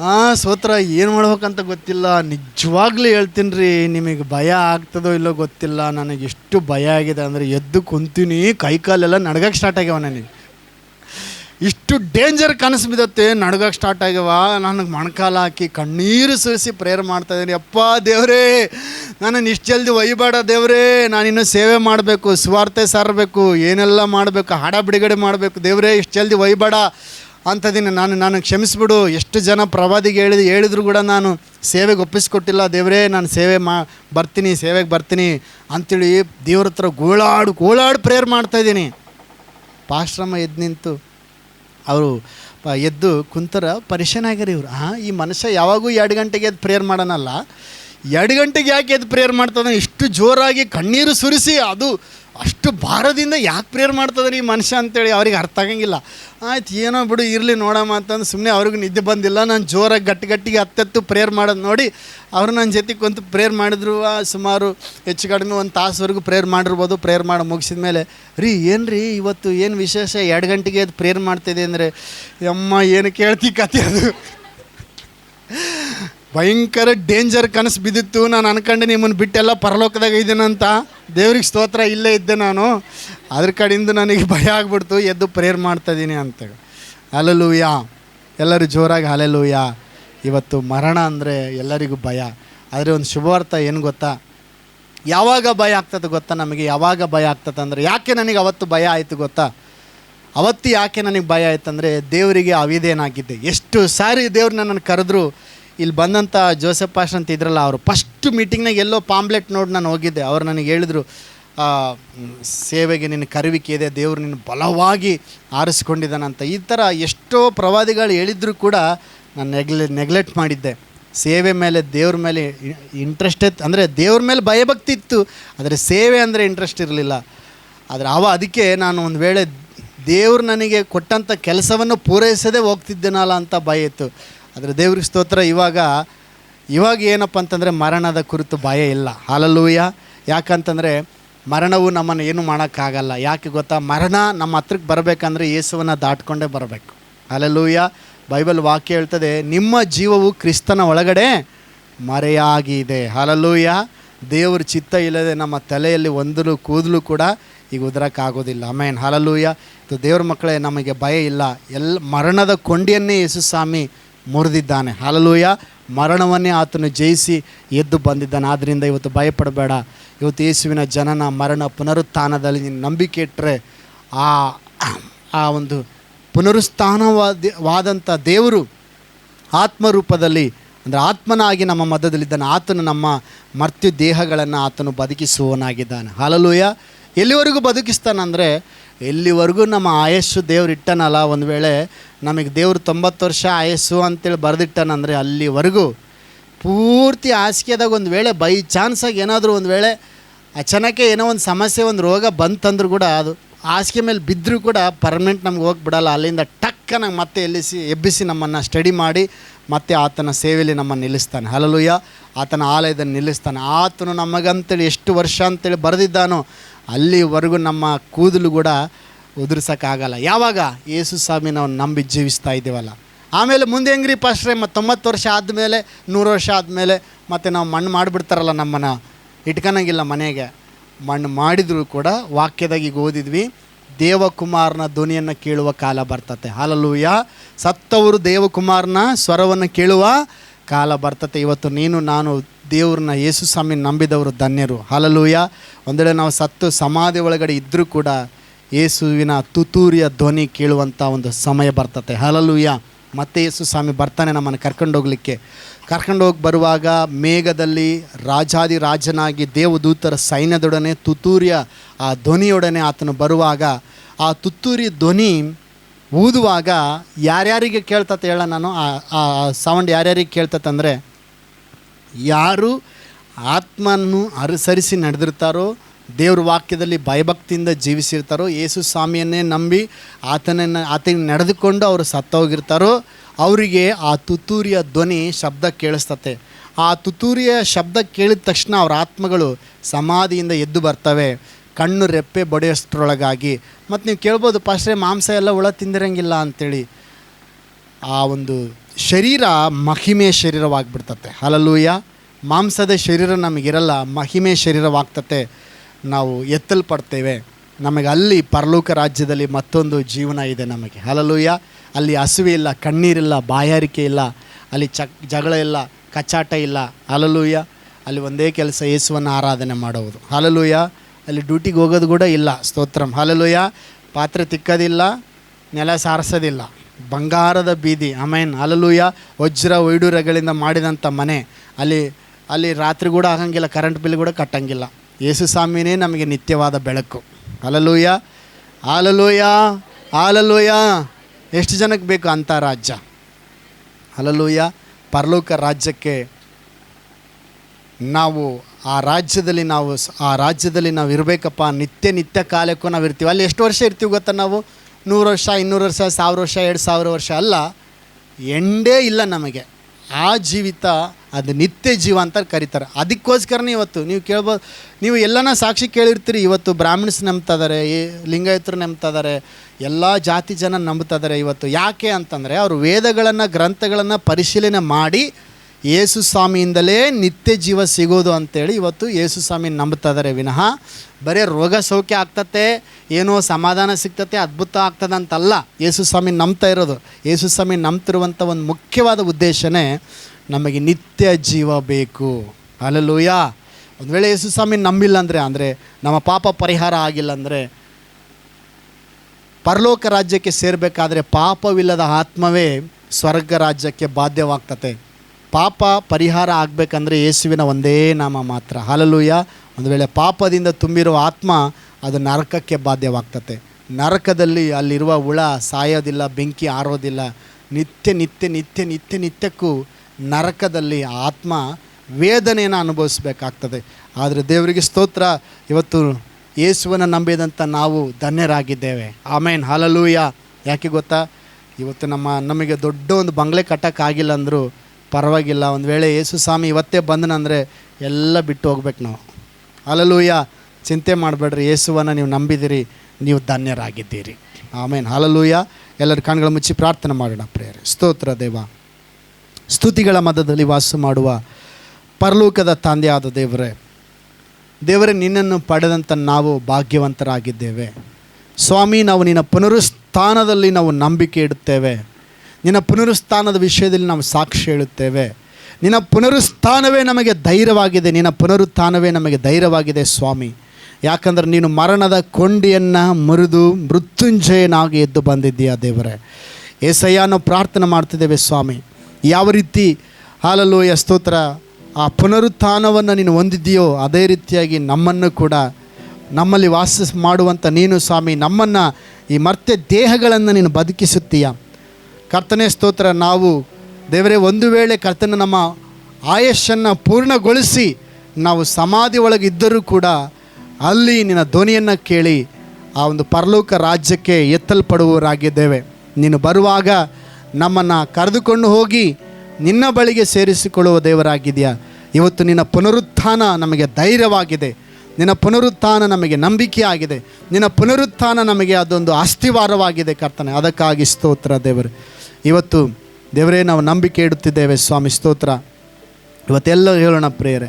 A: ಹಾಂ ಸೋತ್ರ, ಏನು ಮಾಡ್ಬೇಕಂತ ಗೊತ್ತಿಲ್ಲ. ನಿಜವಾಗ್ಲೂ ಹೇಳ್ತೀನಿ ರೀ ನಿಮಗೆ ಭಯ ಆಗ್ತದೋ ಇಲ್ಲೋ ಗೊತ್ತಿಲ್ಲ. ನನಗೆ ಎಷ್ಟು ಭಯ ಆಗಿದೆ ಅಂದರೆ ಎದ್ದು ಕುಂತೀನಿ, ಕೈಕಾಲೆಲ್ಲ ನಡ್ಗಕ್ಕೆ ಸ್ಟಾರ್ಟ್ ಆಗ್ಯಾವ ನನಗೆ. ಇಷ್ಟು ಡೇಂಜರ್ ಕನಸು ಬಿದ್ದತ್ತೆ ನಡ್ಗಕ್ಕೆ ಸ್ಟಾರ್ಟ್ ಆಗ್ಯವ, ನನಗೆ ಮೊಣಕಾಲ ಹಾಕಿ ಕಣ್ಣೀರು ಸುರಿಸಿ ಪ್ರೇಯರ್ ಮಾಡ್ತಾ ಇದ್ದೀನಿ ಅಪ್ಪ ದೇವರೇ ನನ್ನನ್ನು ಇಷ್ಟು ಜಲ್ದಿ ಒಯ್ಯಬೇಡ ದೇವರೇ ನಾನಿನ್ನು ಸೇವೆ ಮಾಡಬೇಕು ಸ್ವಾರ್ಥೆ ಸಾರಬೇಕು, ಏನೆಲ್ಲ ಮಾಡಬೇಕು, ಹಾಡ ಬಿಡುಗಡೆ ಮಾಡಬೇಕು, ದೇವರೇ ಇಷ್ಟು ಜಲ್ದಿ ಒಯ್ಯಬೇಡ ಅಂಥದ್ದೀನಿ ನಾನು ನಾನು ಕ್ಷಮಿಸ್ಬಿಡು. ಎಷ್ಟು ಜನ ಪ್ರವಾದಿಗೆ ಹೇಳಿದ, ಹೇಳಿದ್ರು ಕೂಡ ನಾನು ಸೇವೆಗೆ ಒಪ್ಪಿಸ್ಕೊಟ್ಟಿಲ್ಲ. ದೇವರೇ, ನಾನು ಸೇವೆ ಮಾ, ಬರ್ತೀನಿ, ಸೇವೆಗೆ ಬರ್ತೀನಿ ಅಂಥೇಳಿ ದೇವ್ರ ಹತ್ರ ಗೋಳಾಡು ಗೋಳಾಡು ಪ್ರೇಯರ್ ಮಾಡ್ತಾಯಿದ್ದೀನಿ ಪಾಶ್ರಮ ಎದ್ದು ನಿಂತು ಅವರು ಎದ್ದು ಕುಂತರ ಪರಿಶನ ಆಗ್ಯಾರ ಇವ್ರು. ಹಾಂ ಈ ಮನುಷ್ಯ ಯಾವಾಗೂ ಎರಡು ಗಂಟೆಗೆ ಎದ್ದು ಪ್ರೇಯರ್ ಮಾಡೋಣಲ್ಲ ಎರಡು ಗಂಟೆಗೆ ಯಾಕೆ ಎದ್ದು ಪ್ರೇಯರ್ ಮಾಡ್ತದೆ ಇಷ್ಟು ಜೋರಾಗಿ ಕಣ್ಣೀರು ಸುರಿಸಿ ಅದು ಅಷ್ಟು ಭಾರದಿಂದ ಯಾಕೆ ಪ್ರೇಯರ್ ಮಾಡ್ತದೆ ಈ ಮನುಷ್ಯ ಅಂತೇಳಿ ಅವ್ರಿಗೆ ಅರ್ಥ ಆಗಂಗಿಲ್ಲ. ಆಯ್ತು, ಏನೋ ಬಿಡು, ಇರಲಿ ನೋಡಮ್ಮ ಅಂತಂದು ಸುಮ್ಮನೆ ಅವ್ರಿಗೆ ನಿದ್ದೆ ಬಂದಿಲ್ಲ. ನಾನು ಜೋರಾಗಿ ಗಟ್ಟಿ ಗಟ್ಟಿಗೆ ಹತ್ತತ್ತು ಪ್ರೇಯರ್ ಮಾಡೋದು ನೋಡಿ, ಅವರು ನನ್ನ ಜೊತೆ ಕುಂತು ಪ್ರೇಯರ್ ಮಾಡಿದ್ರು ಸುಮಾರು ಹೆಚ್ಚು ಕಡಿಮೆ ಒಂದು ತಾಸುವರೆಗೂ ಪ್ರೇಯರ್ ಮಾಡಿರ್ಬೋದು ಪ್ರೇಯರ್ ಮಾಡಿ ಮುಗಿಸಿದ ಮೇಲೆ, ರೀ ಏನು ರೀ ಇವತ್ತು ಏನು ವಿಶೇಷ? ಎರಡು ಗಂಟೆಗೆ ಅದು ಪ್ರೇಯರ್ ಮಾಡ್ತಿದೆ ಅಂದರೆ ಅಮ್ಮ ಏನು ಕೇಳ್ತಿ ಕತೆ ಅದು. ಭಯಂಕರ ಡೇಂಜರ್ ಕನಸು ಬಿದ್ದಿತ್ತು. ನಾನು ಅನ್ಕೊಂಡೆ ನಿಮ್ಮನ್ನು ಬಿಟ್ಟೆಲ್ಲ ಪರಲೋಕದಾಗ ಇದ್ದೀನಂತ ದೇವ್ರಿಗೆ ಸ್ತೋತ್ರ ಇಲ್ಲೇ ಇದ್ದೆ ನಾನು. ಅದ್ರ ಕಡೆಯಿಂದ ನನಗೆ ಭಯ ಆಗ್ಬಿಡ್ತು. ಎದ್ದು ಪ್ರೇಯರ್ ಮಾಡ್ತಾಯಿದ್ದೀನಿ ಅಂತ. ಅಲಲೂಯ ಎಲ್ಲರೂ ಜೋರಾಗಿ ಅಲಲೂಯ ಇವತ್ತು ಮರಣ ಅಂದರೆ ಎಲ್ಲರಿಗೂ ಭಯ. ಆದರೆ ಒಂದು ಶುಭವಾರ್ಥ ಏನು ಗೊತ್ತಾ? ಯಾವಾಗ ಭಯ ಆಗ್ತದೆ ಗೊತ್ತಾ ನಮಗೆ? ಯಾವಾಗ ಭಯ ಆಗ್ತದೆ ಅಂದರೆ ಯಾಕೆ ನನಗೆ ಅವತ್ತು ಭಯ ಆಯಿತು ಗೊತ್ತಾ? ಅವತ್ತು ಯಾಕೆ ನನಗೆ ಭಯ ಆಯ್ತಂದರೆ ದೇವರಿಗೆ ಅವಿದೇನಾಗಿದ್ದೆ ಎಷ್ಟು ಸಾರಿ ದೇವ್ರು ನನ್ನನ್ನು ಕರೆದ್ರು. ಇಲ್ಲಿ ಬಂದಂಥ ಜೋಸೆಫ್ ಪಾಷ್ ಅಂತ ಇದ್ರಲ್ಲ ಅವರು ಫಸ್ಟ್ ಮೀಟಿಂಗ್ನಾಗ ಎಲ್ಲೋ ಪಾಂಪ್ಲೆಟ್ ನೋಡಿ ನಾನು ಹೋಗಿದ್ದೆ. ಅವ್ರು ನನಗೆ ಹೇಳಿದ್ರು ಸೇವೆಗೆ ನಿನ್ನ ಕರುವಿಕೆ ಇದೆ, ದೇವರು ನಿನ್ನ ಬಲವಾಗಿ ಆರಿಸ್ಕೊಂಡಿದ್ದಾನಂತ ಈ ಥರ ಎಷ್ಟೋ ಪ್ರವಾದಿಗಳು ಹೇಳಿದ್ರು ಕೂಡ ನಾನು ನೆಗ್ಲೆ ನೆಗ್ಲೆಕ್ಟ್ ಮಾಡಿದ್ದೆ. ಸೇವೆ ಮೇಲೆ, ದೇವ್ರ ಮೇಲೆ ಇಂಟ್ರೆಸ್ಟ್ ಇತ್ತು ಅಂದರೆ ದೇವ್ರ ಮೇಲೆ ಭಯಭಕ್ತಿ ಇತ್ತು, ಆದರೆ ಸೇವೆ ಅಂದರೆ ಇಂಟ್ರೆಸ್ಟ್ ಇರಲಿಲ್ಲ. ಆದರೆ ಅವ ಅದಕ್ಕೆ ನಾನು ಒಂದು ವೇಳೆ ದೇವ್ರು ನನಗೆ ಕೊಟ್ಟಂಥ ಕೆಲಸವನ್ನು ಪೂರೈಸದೇ ಹೋಗ್ತಿದ್ದೇನಲ್ಲ ಅಂತ ಭಯ ಇತ್ತು. ಆದರೆ ದೇವ್ರಿಗೆ ಸ್ತೋತ್ರ ಇವಾಗ ಇವಾಗ ಏನಪ್ಪ ಅಂತಂದರೆ ಮರಣದ ಕುರಿತು ಭಯ ಇಲ್ಲ. ಹಾಲಲ್ಲೂಯ ಯಾಕಂತಂದರೆ ಮರಣವು ನಮ್ಮನ್ನು ಏನು ಮಾಡೋಕ್ಕಾಗಲ್ಲ. ಯಾಕೆ ಗೊತ್ತಾ? ಮರಣ ನಮ್ಮ ಹತ್ರಕ್ಕೆ ಬರಬೇಕಂದ್ರೆ ಯೇಸುವನ್ನು ದಾಟ್ಕೊಂಡೇ ಬರಬೇಕು. ಹಾಲಲ್ಲೂಯ ಬೈಬಲ್ ವಾಕ್ಯ ಹೇಳ್ತದೆ, ನಿಮ್ಮ ಜೀವವು ಕ್ರಿಸ್ತನ ಒಳಗಡೆ ಮರೆಯಾಗಿದೆ. ಹಾಲಲ್ಲೂಯ ದೇವ್ರ ಚಿತ್ತ ಇಲ್ಲದೆ ನಮ್ಮ ತಲೆಯಲ್ಲಿ ಒಂದಲು ಕೂದಲು ಕೂಡ ಈಗ ಉದರಕ್ಕಾಗೋದಿಲ್ಲ. ಅಮೇನ್ ಹಾಲಲ್ಲೂಯ ಇದು ದೇವ್ರ ಮಕ್ಕಳೇ, ನಮಗೆ ಭಯ ಇಲ್ಲ. ಎಲ್ಲ ಮರಣದ ಕೊಂಡಿಯನ್ನೇ ಯೇಸು ಸ್ವಾಮಿ ಮುರಿದಿದ್ದಾನೆ. ಹಾಲಲೂಯ ಮರಣವನ್ನೇ ಆತನು ಜಯಿಸಿ ಎದ್ದು ಬಂದಿದ್ದಾನೆ. ಆದ್ದರಿಂದ ಇವತ್ತು ಭಯಪಡಬೇಡ. ಇವತ್ತು ಯೇಸುವಿನ ಜನನ, ಮರಣ, ಪುನರುತ್ಥಾನದಲ್ಲಿ ನೀನು ನಂಬಿಕೆ ಇಟ್ಟರೆ ಆ ಆ ಒಂದು ಪುನರುತ್ಥಾನವಾದ ದೇವರು ಆತ್ಮರೂಪದಲ್ಲಿ ಅಂದರೆ ಆತ್ಮನಾಗಿ ನಮ್ಮ ಮಧ್ಯದಲ್ಲಿದ್ದಾನೆ. ಆತನು ನಮ್ಮ ಮರ್ತ್ಯ ದೇಹಗಳನ್ನು ಆತನು ಬದುಕಿಸುವವನಾಗಿದ್ದಾನೆ. ಹಾಲಲೂಯ ಎಲ್ಲಿವರೆಗೂ ಬದುಕಿಸ್ತಾನಂದರೆ ಎಲ್ಲಿವರೆಗೂ ನಮ್ಮ ಆಯಸ್ಸು ದೇವ್ರು ಇಟ್ಟನಲ್ಲ, ಒಂದು ವೇಳೆ ನಮಗೆ ದೇವ್ರು ತೊಂಬತ್ತು ವರ್ಷ ಆಯಸ್ಸು ಅಂತೇಳಿ ಬರೆದಿಟ್ಟನಂದರೆ ಅಲ್ಲಿವರೆಗೂ ಪೂರ್ತಿ ಹಾಸಿಗೆದಾಗ ಒಂದು ವೇಳೆ ಬೈ ಚಾನ್ಸಾಗಿ ಏನಾದರೂ ಒಂದು ವೇಳೆ ಅಚಾನಕ್ಕೆ ಏನೋ ಒಂದು ಸಮಸ್ಯೆ, ಒಂದು ರೋಗ ಬಂತಂದ್ರೂ ಕೂಡ ಅದು ಹಾಸಿಗೆ ಮೇಲೆ ಬಿದ್ದರೂ ಕೂಡ ಪರ್ಮನೆಂಟ್ ನಮ್ಗೆ ಹೋಗಿಬಿಡಲ್ಲ ಅಲ್ಲಿಂದ ಟಕ್ಕನಾಗಿ ಮತ್ತೆ ಎಲ್ಲಿಸಿ, ಎಬ್ಬಿಸಿ ನಮ್ಮನ್ನು ಸ್ಟಡಿ ಮಾಡಿ ಮತ್ತೆ ಆತನ ಸೇವೆಯಲ್ಲಿ ನಮ್ಮನ್ನು ನಿಲ್ಲಿಸ್ತಾನೆ. ಹಲಲುಯ್ಯ ಆತನ ಆಲಯದಲ್ಲಿ ನಿಲ್ಲಿಸ್ತಾನೆ. ಆತನು ನಮಗಂತೇಳಿ ಎಷ್ಟು ವರ್ಷ ಅಂತೇಳಿ ಬರೆದಿದ್ದಾನೋ ಅಲ್ಲಿವರೆಗೂ ನಮ್ಮ ಕೂದಲು ಕೂಡ ಉದುರ್ಸೋಕ್ಕಾಗಲ್ಲ. ಯಾವಾಗ ಯೇಸು ಸ್ವಾಮಿ ನಾವು ನಂಬಿ ಜೀವಿಸ್ತಾ ಇದ್ದೀವಲ್ಲ. ಆಮೇಲೆ ಮುಂದೆ ಹೆಂಗ್ರಿ ಪಾಸ್ಟ್ರೆ ಮತ್ತು ತೊಂಬತ್ತು ವರ್ಷ ಆದಮೇಲೆ, ನೂರು ವರ್ಷ ಆದಮೇಲೆ ಮತ್ತು ನಾವು ಮಣ್ಣು ಮಾಡಿಬಿಡ್ತಾರಲ್ಲ ನಮ್ಮನ್ನು. ಇಟ್ಕೊಳಂಗಿಲ್ಲ ಮನೆಗೆ. ಮಣ್ಣು ಮಾಡಿದರೂ ಕೂಡ ವಾಕ್ಯದಾಗ ಈಗ ಓದಿದ್ವಿ. ದೇವಕುಮಾರನ ಧ್ವನಿಯನ್ನು ಕೇಳುವ ಕಾಲ ಬರ್ತತೆ. ಹಾಲಲ್ಲೂಯ್ಯ ಸತ್ತವರು ದೇವಕುಮಾರನ ಸ್ವರವನ್ನು ಕೇಳುವ ಕಾಲ ಬರ್ತತೆ. ಇವತ್ತು ನೀನು, ನಾನು ದೇವ್ರನ್ನ ಯೇಸು ಸ್ವಾಮಿ ನಂಬಿದವರು ಧನ್ಯರು. ಹಾಲಲೂಯ. ಒಂದೆಡೆ ನಾವು ಸತ್ತು ಸಮಾಧಿ ಒಳಗಡೆ ಇದ್ದರೂ ಕೂಡ ಯೇಸುವಿನ ತುತೂರಿಯ ಧ್ವನಿ ಕೇಳುವಂಥ ಒಂದು ಸಮಯ ಬರ್ತತೆ. ಹಾಲಲೂಯ. ಮತ್ತೆ ಯೇಸು ಸ್ವಾಮಿ ಬರ್ತಾನೆ ನಮ್ಮನ್ನು ಕರ್ಕೊಂಡೋಗ್ಲಿಕ್ಕೆ ಕರ್ಕೊಂಡೋಗಿ ಬರುವಾಗ ಮೇಘದಲ್ಲಿ ರಾಜಾದಿ ರಾಜನಾಗಿ ದೇವದೂತರ ಸೈನ್ಯದೊಡನೆ ತುತೂರಿಯ ಆ ಧ್ವನಿಯೊಡನೆ ಆತನು ಬರುವಾಗ ಆ ತುತ್ತೂರಿ ಧ್ವನಿ ಊದುವಾಗ ಯಾರ್ಯಾರಿಗೆ ಕೇಳ್ತತೆ ಹೇಳ ನಾನು? ಆ- ಸೌಂಡ್ ಯಾರ್ಯಾರಿಗೆ ಕೇಳ್ತತಂದರೆ ಯಾರು ಆತ್ಮನ್ನು ಅನುಸರಿಸಿ ನಡೆದಿರ್ತಾರೋ, ದೇವ್ರ ವಾಕ್ಯದಲ್ಲಿ ಭಯಭಕ್ತಿಯಿಂದ ಜೀವಿಸಿರ್ತಾರೋ, ಯೇಸು ಸ್ವಾಮಿಯನ್ನೇ ನಂಬಿ ಆತನನ್ನು, ಆತನಿಗೆ ನಡೆದುಕೊಂಡು ಅವರು ಸತ್ತೋಗಿರ್ತಾರೋ, ಅವರಿಗೆ ಆ ತುತ್ತೂರಿಯ ಧ್ವನಿ ಶಬ್ದ ಕೇಳಿಸ್ತತೆ. ಆ ತುತ್ತೂರಿಯ ಶಬ್ದ ಕೇಳಿದ ತಕ್ಷಣ ಅವರ ಆತ್ಮಗಳು ಸಮಾಧಿಯಿಂದ ಎದ್ದು ಬರ್ತವೆ. ಕಣ್ಣು ರೆಪ್ಪೆ ಬಡಿಯೋಷ್ಟ್ರೊಳಗಾಗಿ. ಮತ್ತು ನೀವು ಕೇಳ್ಬೋದು ಪಾಶ್ರೆ ಮಾಂಸ ಎಲ್ಲ ಹುಳ ತಿಂದಿರಂಗಿಲ್ಲ ಅಂಥೇಳಿ ಆ ಒಂದು ಶರೀರ ಮಹಿಮೆ ಶರೀರವಾಗ್ಬಿಡ್ತತೆ. ಹಲಲೂಯ ಮಾಂಸದ ಶರೀರ ನಮಗಿರಲ್ಲ ಮಹಿಮೆ ಶರೀರವಾಗ್ತತೆ. ನಾವು ಎತ್ತಲ್ಪಡ್ತೇವೆ. ನಮಗೆ ಅಲ್ಲಿ ಪರಲೋಕ ರಾಜ್ಯದಲ್ಲಿ ಮತ್ತೊಂದು ಜೀವನ ಇದೆ ನಮಗೆ. ಹಲಲೂಯ ಅಲ್ಲಿ ಹಸುವೆ ಇಲ್ಲ ಕಣ್ಣೀರಿಲ್ಲ ಬಾಯಾರಿಕೆ ಇಲ್ಲ, ಅಲ್ಲಿ ಚಕ್, ಜಗಳ ಇಲ್ಲ ಕಚಾಟ ಇಲ್ಲ. ಹಲಲೂಯ ಅಲ್ಲಿ ಒಂದೇ ಕೆಲಸ ಯೇಸುವನ್ನು ಆರಾಧನೆ ಮಾಡೋದು ಹಲಲೂಯ ಅಲ್ಲಿ ಡ್ಯೂಟಿಗೆ ಹೋಗೋದು ಕೂಡ ಇಲ್ಲ, ಸ್ತೋತ್ರಂ. ಹಲಲೂಯ ಪಾತ್ರೆ ತಿಕ್ಕೋದಿಲ್ಲ, ನೆಲ ಸಾರಿಸೋದಿಲ್ಲ. ಬಂಗಾರದ ಬೀದಿ, ಆಮೇನ್ ಅಲಲೂಯ ವಜ್ರ ವೈಡೂರ್ಯಗಳಿಂದ ಮಾಡಿದಂಥ ಮನೆ. ಅಲ್ಲಿ ಅಲ್ಲಿ ರಾತ್ರಿ ಕೂಡ ಆಗಂಗಿಲ್ಲ ಕರೆಂಟ್ ಬಿಲ್ ಕೂಡ ಕಟ್ಟಂಗಿಲ್ಲ. ಯೇಸು ಸ್ವಾಮಿನೇ ನಮಗೆ ನಿತ್ಯವಾದ ಬೆಳಕು. ಅಲಲೂಯ ಆಲಲೂಯ ಆಲಲೂಯ ಎಷ್ಟು ಜನಕ್ಕೆ ಬೇಕು ಅಂಥ ರಾಜ್ಯ? ಅಲಲೂಯ ಪರಲೋಕ ರಾಜ್ಯಕ್ಕೆ ನಾವು, ಆ ರಾಜ್ಯದಲ್ಲಿ ನಾವು, ಆ ರಾಜ್ಯದಲ್ಲಿ ನಾವು ಇರಬೇಕಪ್ಪ ನಿತ್ಯ ನಿತ್ಯ ಕಾಲಕ್ಕೂ ನಾವು ಇರ್ತೀವಿ ಅಲ್ಲಿ ಎಷ್ಟು ವರ್ಷ ಇರ್ತೀವಿ ಗೊತ್ತಾ ನಾವು? ನೂರು ವರ್ಷ, ಇನ್ನೂರು ವರ್ಷ, ಸಾವಿರ ವರ್ಷ, ಎರಡು ಸಾವಿರ ವರ್ಷ ಅಲ್ಲ, ಎಂಡೇ ಇಲ್ಲ ನಮಗೆ. ಆ ಜೀವಿತ ಅದು ನಿತ್ಯ ಜೀವ ಅಂತ ಕರೀತಾರೆ. ಅದಕ್ಕೋಸ್ಕರನೇ ಇವತ್ತು ನೀವು ಕೇಳ್ಬೋದು ನೀವು ಎಲ್ಲನ ಸಾಕ್ಷಿ ಕೇಳಿರ್ತೀರಿ. ಇವತ್ತು ಬ್ರಾಹ್ಮಿಣ್ಸ್ ನಂಬ್ತಾ ಇದ್ದಾರೆ ಈ ಲಿಂಗಾಯತರು ನಂಬ್ತಾ ಇದ್ದಾರೆ ಎಲ್ಲ ಜಾತಿ ಜನ ನಂಬ್ತಾ ಇದ್ದಾರೆ ಇವತ್ತು. ಯಾಕೆ ಅಂತಂದರೆ, ಅವರು ವೇದಗಳನ್ನು, ಗ್ರಂಥಗಳನ್ನು ಪರಿಶೀಲನೆ ಮಾಡಿ ಯೇಸು ಸ್ವಾಮಿಯಿಂದಲೇ ನಿತ್ಯ ಜೀವ ಸಿಗೋದು ಅಂತೇಳಿ ಇವತ್ತು ಯೇಸು ಸ್ವಾಮಿ ನಂಬ್ತಾ ಇದ್ದಾರೆ ವಿನಃ ಬರೀ ರೋಗ ಸೌಖ್ಯ ಆಗ್ತತೆ, ಏನೋ ಸಮಾಧಾನ ಸಿಗ್ತತೆ, ಅದ್ಭುತ ಆಗ್ತದೆ ಅಂತಲ್ಲ ಯೇಸು ಸ್ವಾಮಿ ನಂಬ್ತಾ ಇರೋದು. ಯೇಸು ಸ್ವಾಮಿ ನಂಬ್ತಿರುವಂಥ ಒಂದು ಮುಖ್ಯವಾದ ಉದ್ದೇಶನೇ ನಮಗೆ ನಿತ್ಯ ಜೀವ ಬೇಕು. ಅಲ್ಲೂಯ ಒಂದು ವೇಳೆ ಯೇಸು ಸ್ವಾಮಿ ನಂಬಿಲ್ಲ ಅಂದರೆ ಅಂದರೆ ನಮ್ಮ ಪಾಪ ಪರಿಹಾರ ಆಗಿಲ್ಲ ಅಂದರೆ, ಪರಲೋಕ ರಾಜ್ಯಕ್ಕೆ ಸೇರಬೇಕಾದ್ರೆ ಪಾಪವಿಲ್ಲದ ಆತ್ಮವೇ ಸ್ವರ್ಗ ರಾಜ್ಯಕ್ಕೆ ಬಾಧ್ಯವಾಗ್ತತೆ. ಪಾಪ ಪರಿಹಾರ ಆಗಬೇಕಂದ್ರೆ ಯೇಸುವಿನ ಒಂದೇ ನಾಮ ಮಾತ್ರ. ಹಾಲಲೂಯ. ಒಂದು ವೇಳೆ ಪಾಪದಿಂದ ತುಂಬಿರುವ ಆತ್ಮ ಅದು ನರಕಕ್ಕೆ ಬಾಧ್ಯವಾಗ್ತತೆ. ನರಕದಲ್ಲಿ ಅಲ್ಲಿರುವ ಹುಳ ಸಾಯೋದಿಲ್ಲ, ಬೆಂಕಿ ಆರೋದಿಲ್ಲ. ನಿತ್ಯ ನಿತ್ಯ ನಿತ್ಯ ನಿತ್ಯ, ನಿತ್ಯಕ್ಕೂ ನರಕದಲ್ಲಿ ಆತ್ಮ ವೇದನೆಯನ್ನು ಅನುಭವಿಸಬೇಕಾಗ್ತದೆ. ಆದರೆ ದೇವರಿಗೆ ಸ್ತೋತ್ರ, ಇವತ್ತು ಯೇಸುವನ್ನು ನಂಬಿದಂಥ ನಾವು ಧನ್ಯರಾಗಿದ್ದೇವೆ. ಆಮೇನ್. ಹಾಲಲೂಯ. ಯಾಕೆ ಗೊತ್ತಾ? ಇವತ್ತು ನಮ್ಮ, ನಮಗೆ ದೊಡ್ಡ ಒಂದು ಬಂಗ್ಲೆ ಕಟ್ಟೋಕ್ಕಾಗಿಲ್ಲ ಅಂದರೂ ಪರವಾಗಿಲ್ಲ. ಒಂದು ವೇಳೆ ಯೇಸು ಸ್ವಾಮಿ ಇವತ್ತೇ ಬಂದನಂದರೆ ಎಲ್ಲ ಬಿಟ್ಟು ಹೋಗ್ಬೇಕು ನಾವು. ಅಲಲೂಯ್ಯ ಚಿಂತೆ ಮಾಡಬೇಡ್ರಿ. ಯೇಸುವನ್ನು ನೀವು ನಂಬಿದಿರಿ. ನೀವು ಧನ್ಯರಾಗಿದ್ದೀರಿ. ಆಮೇಲೆ ಅಲಲೂಯ್ಯ ಎಲ್ಲರ ಕಣ್ಗಳು ಮುಚ್ಚಿ ಪ್ರಾರ್ಥನೆ ಮಾಡೋಣ ಪ್ರೇಯರೆ. ಸ್ತೋತ್ರ ದೇವ. ಸ್ತುತಿಗಳ ಮಧ್ಯದಲ್ಲಿ ವಾಸ ಮಾಡುವ ಪರಲೋಕದ ತಂದೆಯಾದ ದೇವರೇ ದೇವರೇ, ನಿನ್ನನ್ನು ಪಡೆದಂಥ ನಾವು ಭಾಗ್ಯವಂತರಾಗಿದ್ದೇವೆ. ಸ್ವಾಮಿ, ನಾವು ನಿನ್ನ ಪುನರುಸ್ಥಾನದಲ್ಲಿ ನಾವು ನಂಬಿಕೆ ಇಡುತ್ತೇವೆ. ನಿನ್ನ ಪುನರುತ್ಥಾನದ ವಿಷಯದಲ್ಲಿ ನಾವು ಸಾಕ್ಷಿ ಹೇಳುತ್ತೇವೆ. ನಿನ್ನ ಪುನರುಸ್ಥಾನವೇ ನಮಗೆ ಧೈರ್ಯವಾಗಿದೆ. ನಿನ್ನ ಪುನರುತ್ಥಾನವೇ ನಮಗೆ ಧೈರ್ಯವಾಗಿದೆ ಸ್ವಾಮಿ. ಯಾಕಂದ್ರೆ ನೀನು ಮರಣದ ಕೊಂಡಿಯನ್ನು ಮುರಿದು ಮೃತ್ಯುಂಜಯನಾಗಿ ಎದ್ದು ಬಂದಿದ್ದೀಯ ದೇವರೇ. ಏಸಯ್ಯ ನಾವು ಪ್ರಾರ್ಥನೆ ಮಾಡ್ತಿದ್ದೇವೆ ಸ್ವಾಮಿ. ಯಾವ ರೀತಿ, ಹಾಲಲೋಯ ಸ್ತೋತ್ರ, ಆ ಪುನರುತ್ಥಾನವನ್ನು ನೀನು ಹೊಂದಿದ್ದೀಯೋ, ಅದೇ ರೀತಿಯಾಗಿ ನಮ್ಮನ್ನು ಕೂಡ, ನಮ್ಮಲ್ಲಿ ವಾಸ ಮಾಡುವಂಥ ನೀನು ಸ್ವಾಮಿ, ನಮ್ಮನ್ನು ಈ ಮರ್ತ್ಯ ದೇಹಗಳನ್ನು ನೀನು ಬದುಕಿಸುತ್ತೀಯ. ಕರ್ತನೆ ಸ್ತೋತ್ರ. ನಾವು ದೇವರೇ, ಒಂದು ವೇಳೆ ಕರ್ತನ ನಮ್ಮ ಆಯಸ್ಸನ್ನು ಪೂರ್ಣಗೊಳಿಸಿ ನಾವು ಸಮಾಧಿ ಒಳಗೆ ಇದ್ದರೂ ಕೂಡ ಅಲ್ಲಿ ನಿನ್ನ ಧ್ವನಿಯನ್ನು ಕೇಳಿ ಆ ಒಂದು ಪರಲೋಕ ರಾಜ್ಯಕ್ಕೆ ಎತ್ತಲ್ಪಡುವವರಾಗಿದ್ದೇವೆ. ನೀನು ಬರುವಾಗ ನಮ್ಮನ್ನು ಕರೆದುಕೊಂಡು ಹೋಗಿ ನಿನ್ನ ಬಳಿಗೆ ಸೇರಿಸಿಕೊಳ್ಳುವ ದೇವರಾಗಿದೆಯಾ ಇವತ್ತು ನಿನ್ನ ಪುನರುತ್ಥಾನ ನಮಗೆ ಧೈರ್ಯವಾಗಿದೆ. ನಿನ್ನ ಪುನರುತ್ಥಾನ ನಮಗೆ ನಂಬಿಕೆಯಾಗಿದೆ. ನಿನ್ನ ಪುನರುತ್ಥಾನ ನಮಗೆ ಅದೊಂದು ಅಸ್ಥಿವಾರವಾಗಿದೆ ಕರ್ತನೆ. ಅದಕ್ಕಾಗಿ ಸ್ತೋತ್ರ ದೇವರು. ಇವತ್ತು ದೇವರೇ, ನಾವು ನಂಬಿಕೆ ಇಡುತ್ತಿದ್ದೇವೆ. ಸ್ವಾಮಿ, ಸ್ತೋತ್ರ. ಇವತ್ತೆಲ್ಲ ಹೇಳೋಣ ಪ್ರೇಯರೆ,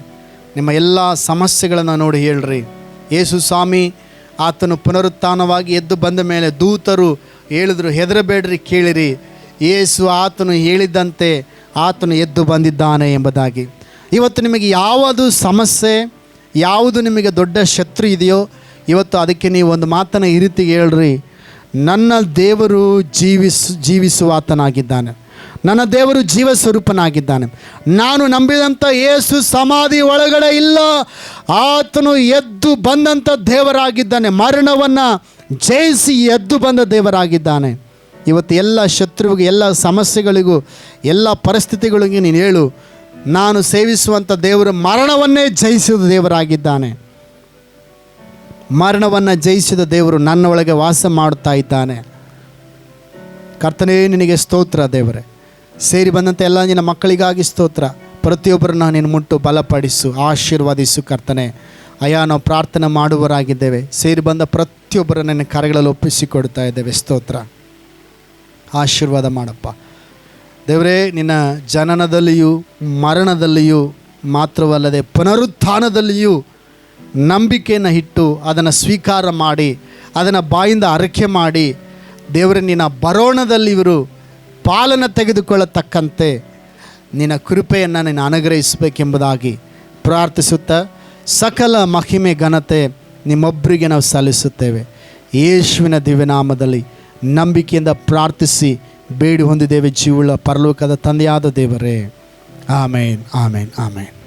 A: ನಿಮ್ಮ ಎಲ್ಲ ಸಮಸ್ಯೆಗಳನ್ನು ನೋಡಿ ಹೇಳ್ರಿ. ಯೇಸು ಸ್ವಾಮಿ, ಆತನು ಪುನರುತ್ಥಾನವಾಗಿ ಎದ್ದು ಬಂದ ಮೇಲೆ ದೂತರು ಹೇಳಿದ್ರು, ಹೆದರಬೇಡ್ರಿ ಕೇಳಿರಿ. ಯೇಸು ಆತನು ಹೇಳಿದ್ದಂತೆ ಆತನು ಎದ್ದು ಬಂದಿದ್ದಾನೆ ಎಂಬುದಾಗಿ. ಇವತ್ತು ನಿಮಗೆ ಯಾವುದು ಸಮಸ್ಯೆ? ಯಾವುದು ನಿಮಗೆ ದೊಡ್ಡ ಶತ್ರು ಇದೆಯೋ? ಇವತ್ತು ಅದಕ್ಕೆ ನೀವು ಒಂದು ಮಾತನ್ನು ಈ ರೀತಿ ಹೇಳ್ರಿ. ನನ್ನ ದೇವರು ಜೀವಿಸ್ ಜೀವಿಸುವ ಆತನಾಗಿದ್ದಾನೆ ನನ್ನ ದೇವರು ಜೀವ ಸ್ವರೂಪನಾಗಿದ್ದಾನೆ ನಾನು ನಂಬಿದಂಥ ಯೇಸು ಸಮಾಧಿ ಒಳಗಡೆ ಇಲ್ಲ. ಆತನು ಎದ್ದು ಬಂದಂಥ ದೇವರಾಗಿದ್ದಾನೆ. ಮರಣವನ್ನು ಜಯಿಸಿ ಎದ್ದು ಬಂದ ದೇವರಾಗಿದ್ದಾನೆ. ಇವತ್ತು ಎಲ್ಲ ಶತ್ರುವಿಗೆ, ಎಲ್ಲ ಸಮಸ್ಯೆಗಳಿಗೂ, ಎಲ್ಲ ಪರಿಸ್ಥಿತಿಗಳಿಗೂ ನೀನು ಹೇಳು, ನಾನು ಸೇವಿಸುವಂಥ ದೇವರು ಮರಣವನ್ನೇ ಜಯಿಸಿದ ದೇವರಾಗಿದ್ದಾನೆ. ಮರಣವನ್ನು ಜಯಿಸಿದ ದೇವರು ನನ್ನ ಒಳಗೆ ವಾಸ ಮಾಡುತ್ತಾ ಇದ್ದಾನೆ. ಕರ್ತನೇ, ನಿನಗೆ ಸ್ತೋತ್ರ ದೇವರೇ. ಸೇರಿ ಬಂದಂತೆ ಎಲ್ಲ ನಿನ್ನ ಮಕ್ಕಳಿಗಾಗಿ ಸ್ತೋತ್ರ. ಪ್ರತಿಯೊಬ್ಬರನ್ನ ನೀನು ಮುಟ್ಟು ಬಲಪಡಿಸು, ಆಶೀರ್ವಾದಿಸು ಕರ್ತನೆ. ಅಯ್ಯ, ನಾವು ಪ್ರಾರ್ಥನೆ ಮಾಡುವರಾಗಿದ್ದೇವೆ ಸೇರಿ ಬಂದ ಪ್ರತಿಯೊಬ್ಬರ ನನ್ನ ಕರೆಗಳಲ್ಲಿ ಒಪ್ಪಿಸಿಕೊಡ್ತಾ ಇದ್ದೇವೆ. ಸ್ತೋತ್ರ. ಆಶೀರ್ವಾದ ಮಾಡಪ್ಪ. ದೇವರೇ, ನಿನ್ನ ಜನನದಲ್ಲಿಯೂ ಮರಣದಲ್ಲಿಯೂ ಮಾತ್ರವಲ್ಲದೆ ಪುನರುತ್ಥಾನದಲ್ಲಿಯೂ ನಂಬಿಕೆಯನ್ನು ಇಟ್ಟು ಅದನ್ನು ಸ್ವೀಕಾರ ಮಾಡಿ, ಅದನ್ನು ಬಾಯಿಂದ ಅರಕೆ ಮಾಡಿ, ದೇವರೇ, ನಿನ್ನ ಬರೋಣದಲ್ಲಿ ಇವರು ಪಾಲನ್ನು ತೆಗೆದುಕೊಳ್ಳತಕ್ಕಂತೆ. ನಿನ್ನ ಕೃಪೆಯನ್ನು ನೀನು ಅನುಗ್ರಹಿಸಬೇಕೆಂಬುದಾಗಿ ಪ್ರಾರ್ಥಿಸುತ್ತಾ, ಸಕಲ ಮಹಿಮೆ, ಘನತೆ ನಿಮ್ಮೊಬ್ಬರಿಗೆ ನಾವು ಸಲ್ಲಿಸುತ್ತೇವೆ. ಯೇಸುವಿನ ದಿವ್ಯನಾಮದಲ್ಲಿ ನಂಬಿಕೆಯಿಂದ ಪ್ರಾರ್ಥಿಸಿ ಬೇಡಿ ಹೊಂದಿದ್ದೇವೆ ಜೀವುಳ್ಳ ಪರಲೋಕದ ತಂದೆಯಾದ ದೇವರೇ. ಆಮೇನ್ ಆಮೇನ್ ಆಮೇನ್.